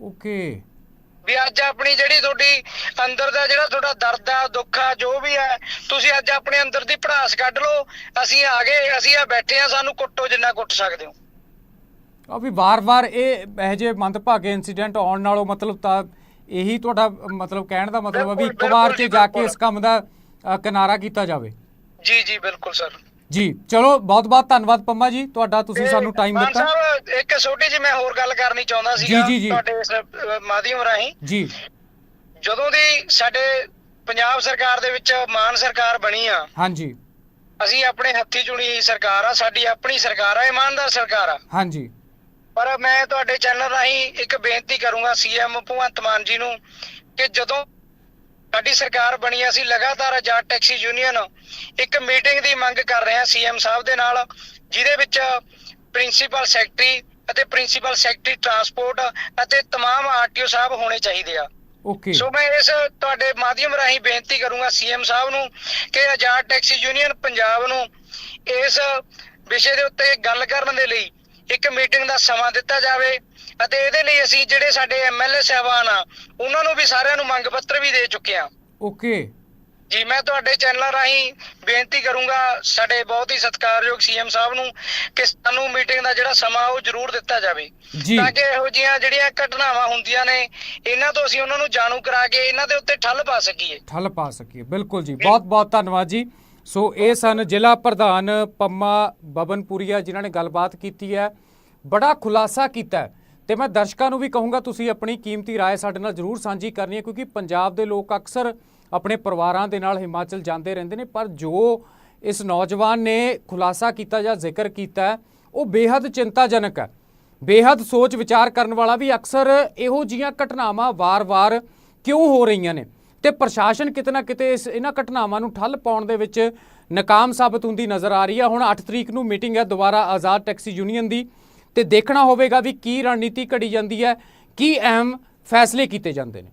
ਓਕੇ। ਵੀ ਅੱਜ ਆਪਣੀ ਜਿਹੜੀ ਤੁਹਾਡੀ ਅੰਦਰ ਦਾ ਜਿਹੜਾ ਤੁਹਾਡਾ ਦਰਦ ਆ ਦੁੱਖ ਆ ਜੋ ਵੀ ਹੈ ਤੁਸੀਂ ਅੱਜ ਆਪਣੇ ਅੰਦਰ ਦੀ ਭੜਾਸ ਕੱਢ ਲਓ ਅਸੀਂ ਆ ਗਏ ਅਸੀਂ ਆ ਬੈਠੇ ਆ ਸਾਨੂੰ ਕੁੱਟੋ ਜਿੰਨਾ ਕੁੱਟ ਸਕਦੇ ਹੋ। ਆ ਵੀ ਵਾਰ-ਵਾਰ ਇਹ ਇਹੋ ਜਿਹੇ ਮੰਦਭਾਗੇ ਇਨਸੀਡੈਂਟ ਆਉਣ ਨਾਲੋਂ ਮਤਲਬ ਤਾਂ ਇਹੀ ਤੁਹਾਡਾ ਮਤਲਬ ਕਹਿਣ ਦਾ ਮਤਲਬ ਹੈ ਵੀ ਇੱਕ ਵਾਰ 'ਚ ਜਾ ਕੇ ਜੀ, ਇਸ ਕੰਮ ਦਾ ਅ, ਕਿਨਾਰਾ ਕੀਤਾ ਜਾਵੇ। ਜੀ ਜੀ ਬਿਲਕੁਲ ਸਰ। ਜੀ ਚਲੋ ਬਹੁਤ-ਬਹੁਤ ਧੰਨਵਾਦ ਪੰਮਾ ਜੀ ਤੁਹਾਡਾ ਤੁਸੀਂ ਸਾਨੂੰ ਟਾਈਮ ਮਾਨ ਦਿੱਤਾ। ਸਾਹਿਬ ਇੱਕ ਛੋਟੀ ਜਿਹੀ ਮੈਂ ਹੋਰ ਗੱਲ ਕਰਨੀ ਚਾਹੁੰਦਾ ਜੀ, ਸੀਗਾ ਜੀ, ਜੀ। ਤੁਹਾਡੇ ਇਸ ਅ, ਮਾਧਿਅਮ ਰਾਹੀਂ। ਜੀ। ਜਦੋਂ ਦੀ ਸਾਡੇ ਪੰਜਾਬ ਸਰਕਾਰ ਦੇ ਵਿੱਚ ਮਾਨ ਸਰਕਾਰ ਬਣੀ ਆ ਹਾਂਜੀ। ਅਸੀਂ ਆਪਣੇ ਹੱਥੀ ਚੁਣੀ ਸਰਕਾਰ ਆ ਸਾਡੀ ਆਪਣੀ ਸਰਕਾਰ ਆ ਇਮਾਨਦਾਰ ਸਰਕਾਰ ਆ। ਹਾਂਜੀ। ਪਰ ਮੈਂ ਤੁਹਾਡੇ ਚੈਨਲ ਰਾਹੀਂ ਇੱਕ ਬੇਨਤੀ ਕਰੂੰਗਾ ਸੀਐਮ ਭਗਵੰਤ ਮਾਨ ਜੀ ਨੂੰ ਕਿ ਜਦੋਂ ਸਾਡੀ ਸਰਕਾਰ ਬਣੀ ਅਸੀਂ ਲਗਾਤਾਰ ਆਜ਼ਾਦ ਟੈਕਸੀ ਯੂਨੀਅਨ ਇੱਕ ਮੀਟਿੰਗ ਦੀ ਮੰਗ ਕਰ ਰਹੇ ਹਾਂ ਸੀਐਮ ਸਾਹਿਬ ਦੇ ਨਾਲ ਜਿਹਦੇ ਵਿੱਚ ਪ੍ਰਿੰਸੀਪਲ ਸੈਕਟਰੀ ਅਤੇ ਪ੍ਰਿੰਸੀਪਲ ਸੈਕਟਰੀ ਟਰਾਂਸਪੋਰਟ ਅਤੇ तमाम ਆਰਟੀਓ ਸਾਹਿਬ ਹੋਣੇ ਚਾਹੀਦੇ ਆ ਓਕੇ ਸੋ ਮੈਂ ਇਸ ਤੁਹਾਡੇ ਮਾਧਿਅਮ ਰਾਹੀਂ ਬੇਨਤੀ ਕਰੂੰਗਾ ਸੀਐਮ ਸਾਹਿਬ ਨੂੰ ਕਿ ਆਜ਼ਾਦ ਟੈਕਸੀ ਯੂਨੀਅਨ ਪੰਜਾਬ ਨੂੰ ਇਸ ਵਿਸ਼ੇ ਦੇ ਉੱਤੇ ਗੱਲ ਕਰਨ ਦੇ ਲਈ ਇੱਕ ਮੀਟਿੰਗ ਦਾ ਸਮਾਂ ਦਿੱਤਾ ਜਾਵੇ ਅਤੇ ਇਹਦੇ ਲਈ ਅਸੀਂ ਜਿਹੜੇ ਸਾਡੇ ਐਮਐਲਏ ਸਹਿਬਾਨ ਆ ਉਹਨਾਂ ਨੂੰ ਵੀ ਸਾਰਿਆਂ ਨੂੰ ਮੰਗ ਪੱਤਰ ਵੀ ਦੇ ਚੁੱਕੇ ਆ ਓਕੇ। ਜੀ ਮੈਂ ਤੁਹਾਡੇ ਚੈਨਲ ਰਾਹੀਂ ਬੇਨਤੀ ਕਰੂੰਗਾ ਸਾਡੇ ਬਹੁਤ ਹੀ ਸਤਿਕਾਰਯੋਗ ਸੀਐਮ ਸਾਹਿਬ ਨੂੰ ਕਿ ਸਾਨੂੰ ਮੀਟਿੰਗ ਦਾ ਜਿਹੜਾ ਸਮਾਂ ਉਹ ਜ਼ਰੂਰ ਦਿੱਤਾ ਜਾਵੇ। ਜੀ। ਤਾਂ ਕਿ ਇਹੋ ਜਿਹੀਆਂ ਜਿਹੜੀਆਂ ਘਟਨਾਵਾਂ ਹੁੰਦੀਆਂ ਨੇ ਇਹਨਾਂ ਤੋਂ ਅਸੀਂ ਉਹਨਾਂ ਨੂੰ ਜਾਣੂ ਕਰਾ ਕੇ ਇਹਨਾਂ ਦੇ ਉੱਤੇ ਠੱਲ ਪਾ ਸਕੀਏ। ਠੱਲ ਪਾ ਸਕੀਏ। ਬਿਲਕੁਲ ਜੀ ਬਹੁਤ ਬਹੁਤ ਧੰਨਵਾਦ ਜੀ। ਸੋ ਇਹ ਸਨ ਜ਼ਿਲ੍ਹਾ ਪ੍ਰਧਾਨ ਪੰਮਾ ਬਬਨਪੁਰੀਆ ਜਿਨ੍ਹਾਂ ਨੇ ਗੱਲਬਾਤ ਕੀਤੀ ਹੈ। ਬੜਾ ਖੁਲਾਸਾ ਕੀਤਾ ਹੈ। ਤੇ ਮੈਂ ਦਰਸ਼ਕਾਂ ਨੂੰ ਵੀ ਕਹੂੰਗਾ, ਤੁਸੀਂ ਆਪਣੀ ਕੀਮਤੀ رائے ਸਾਡੇ ਨਾਲ ਜਰੂਰ ਸਾਂਝੀ ਕਰਨੀ ਹੈ, ਕਿਉਂਕਿ ਪੰਜਾਬ ਦੇ ਲੋਕ ਅਕਸਰ ਆਪਣੇ ਪਰਿਵਾਰਾਂ ਦੇ ਨਾਲ ਹਿਮਾਚਲ ਜਾਂਦੇ ਰਹਿੰਦੇ ਨੇ, ਪਰ ਜੋ ਇਸ ਨੌਜਵਾਨ ਨੇ ਖੁਲਾਸਾ ਕੀਤਾ ਜਾਂ ਜ਼ਿਕਰ ਕੀਤਾ ਉਹ ਬੇਹੱਦ ਚਿੰਤਾਜਨਕ ਹੈ। ਬੇਹੱਦ ਸੋਚ ਵਿਚਾਰ ਕਰਨ ਵਾਲਾ ਵੀ ਅਕਸਰ ਇਹੋ ਜੀਆਂ ਘਟਨਾਵਾਂ ਵਾਰ-ਵਾਰ ਕਿਉਂ ਹੋ ਰਹੀਆਂ ਨੇ? ਤੇ ਪ੍ਰਸ਼ਾਸਨ ਕਿਤੇ ਨਾ ਕਿਤੇ ਇਸ ਇਹਨਾਂ ਘਟਨਾਵਾਂ ਨੂੰ ਠੱਲ ਪਾਉਣ ਦੇ ਵਿੱਚ ਨਾਕਾਮ ਸਾਬਤ ਹੁੰਦੀ ਨਜ਼ਰ ਆ ਰਹੀ ਹੈ। ਹੁਣ 8 ਤਰੀਕ ਨੂੰ ਮੀਟਿੰਗ ਹੈ, ਦੁਬਾਰਾ ਆਜ਼ਾਦ ਟੈਕਸੀ ਯੂਨੀਅਨ ਦੀ। ਤੇ ਦੇਖਣਾ ਹੋਵੇਗਾ ਵੀ ਕੀ ਰਣਨੀਤੀ ਘੜੀ ਜਾਂਦੀ ਹੈ, ਕੀ ਅਹਿਮ ਫੈਸਲੇ ਕੀਤੇ ਜਾਂਦੇ ਨੇ।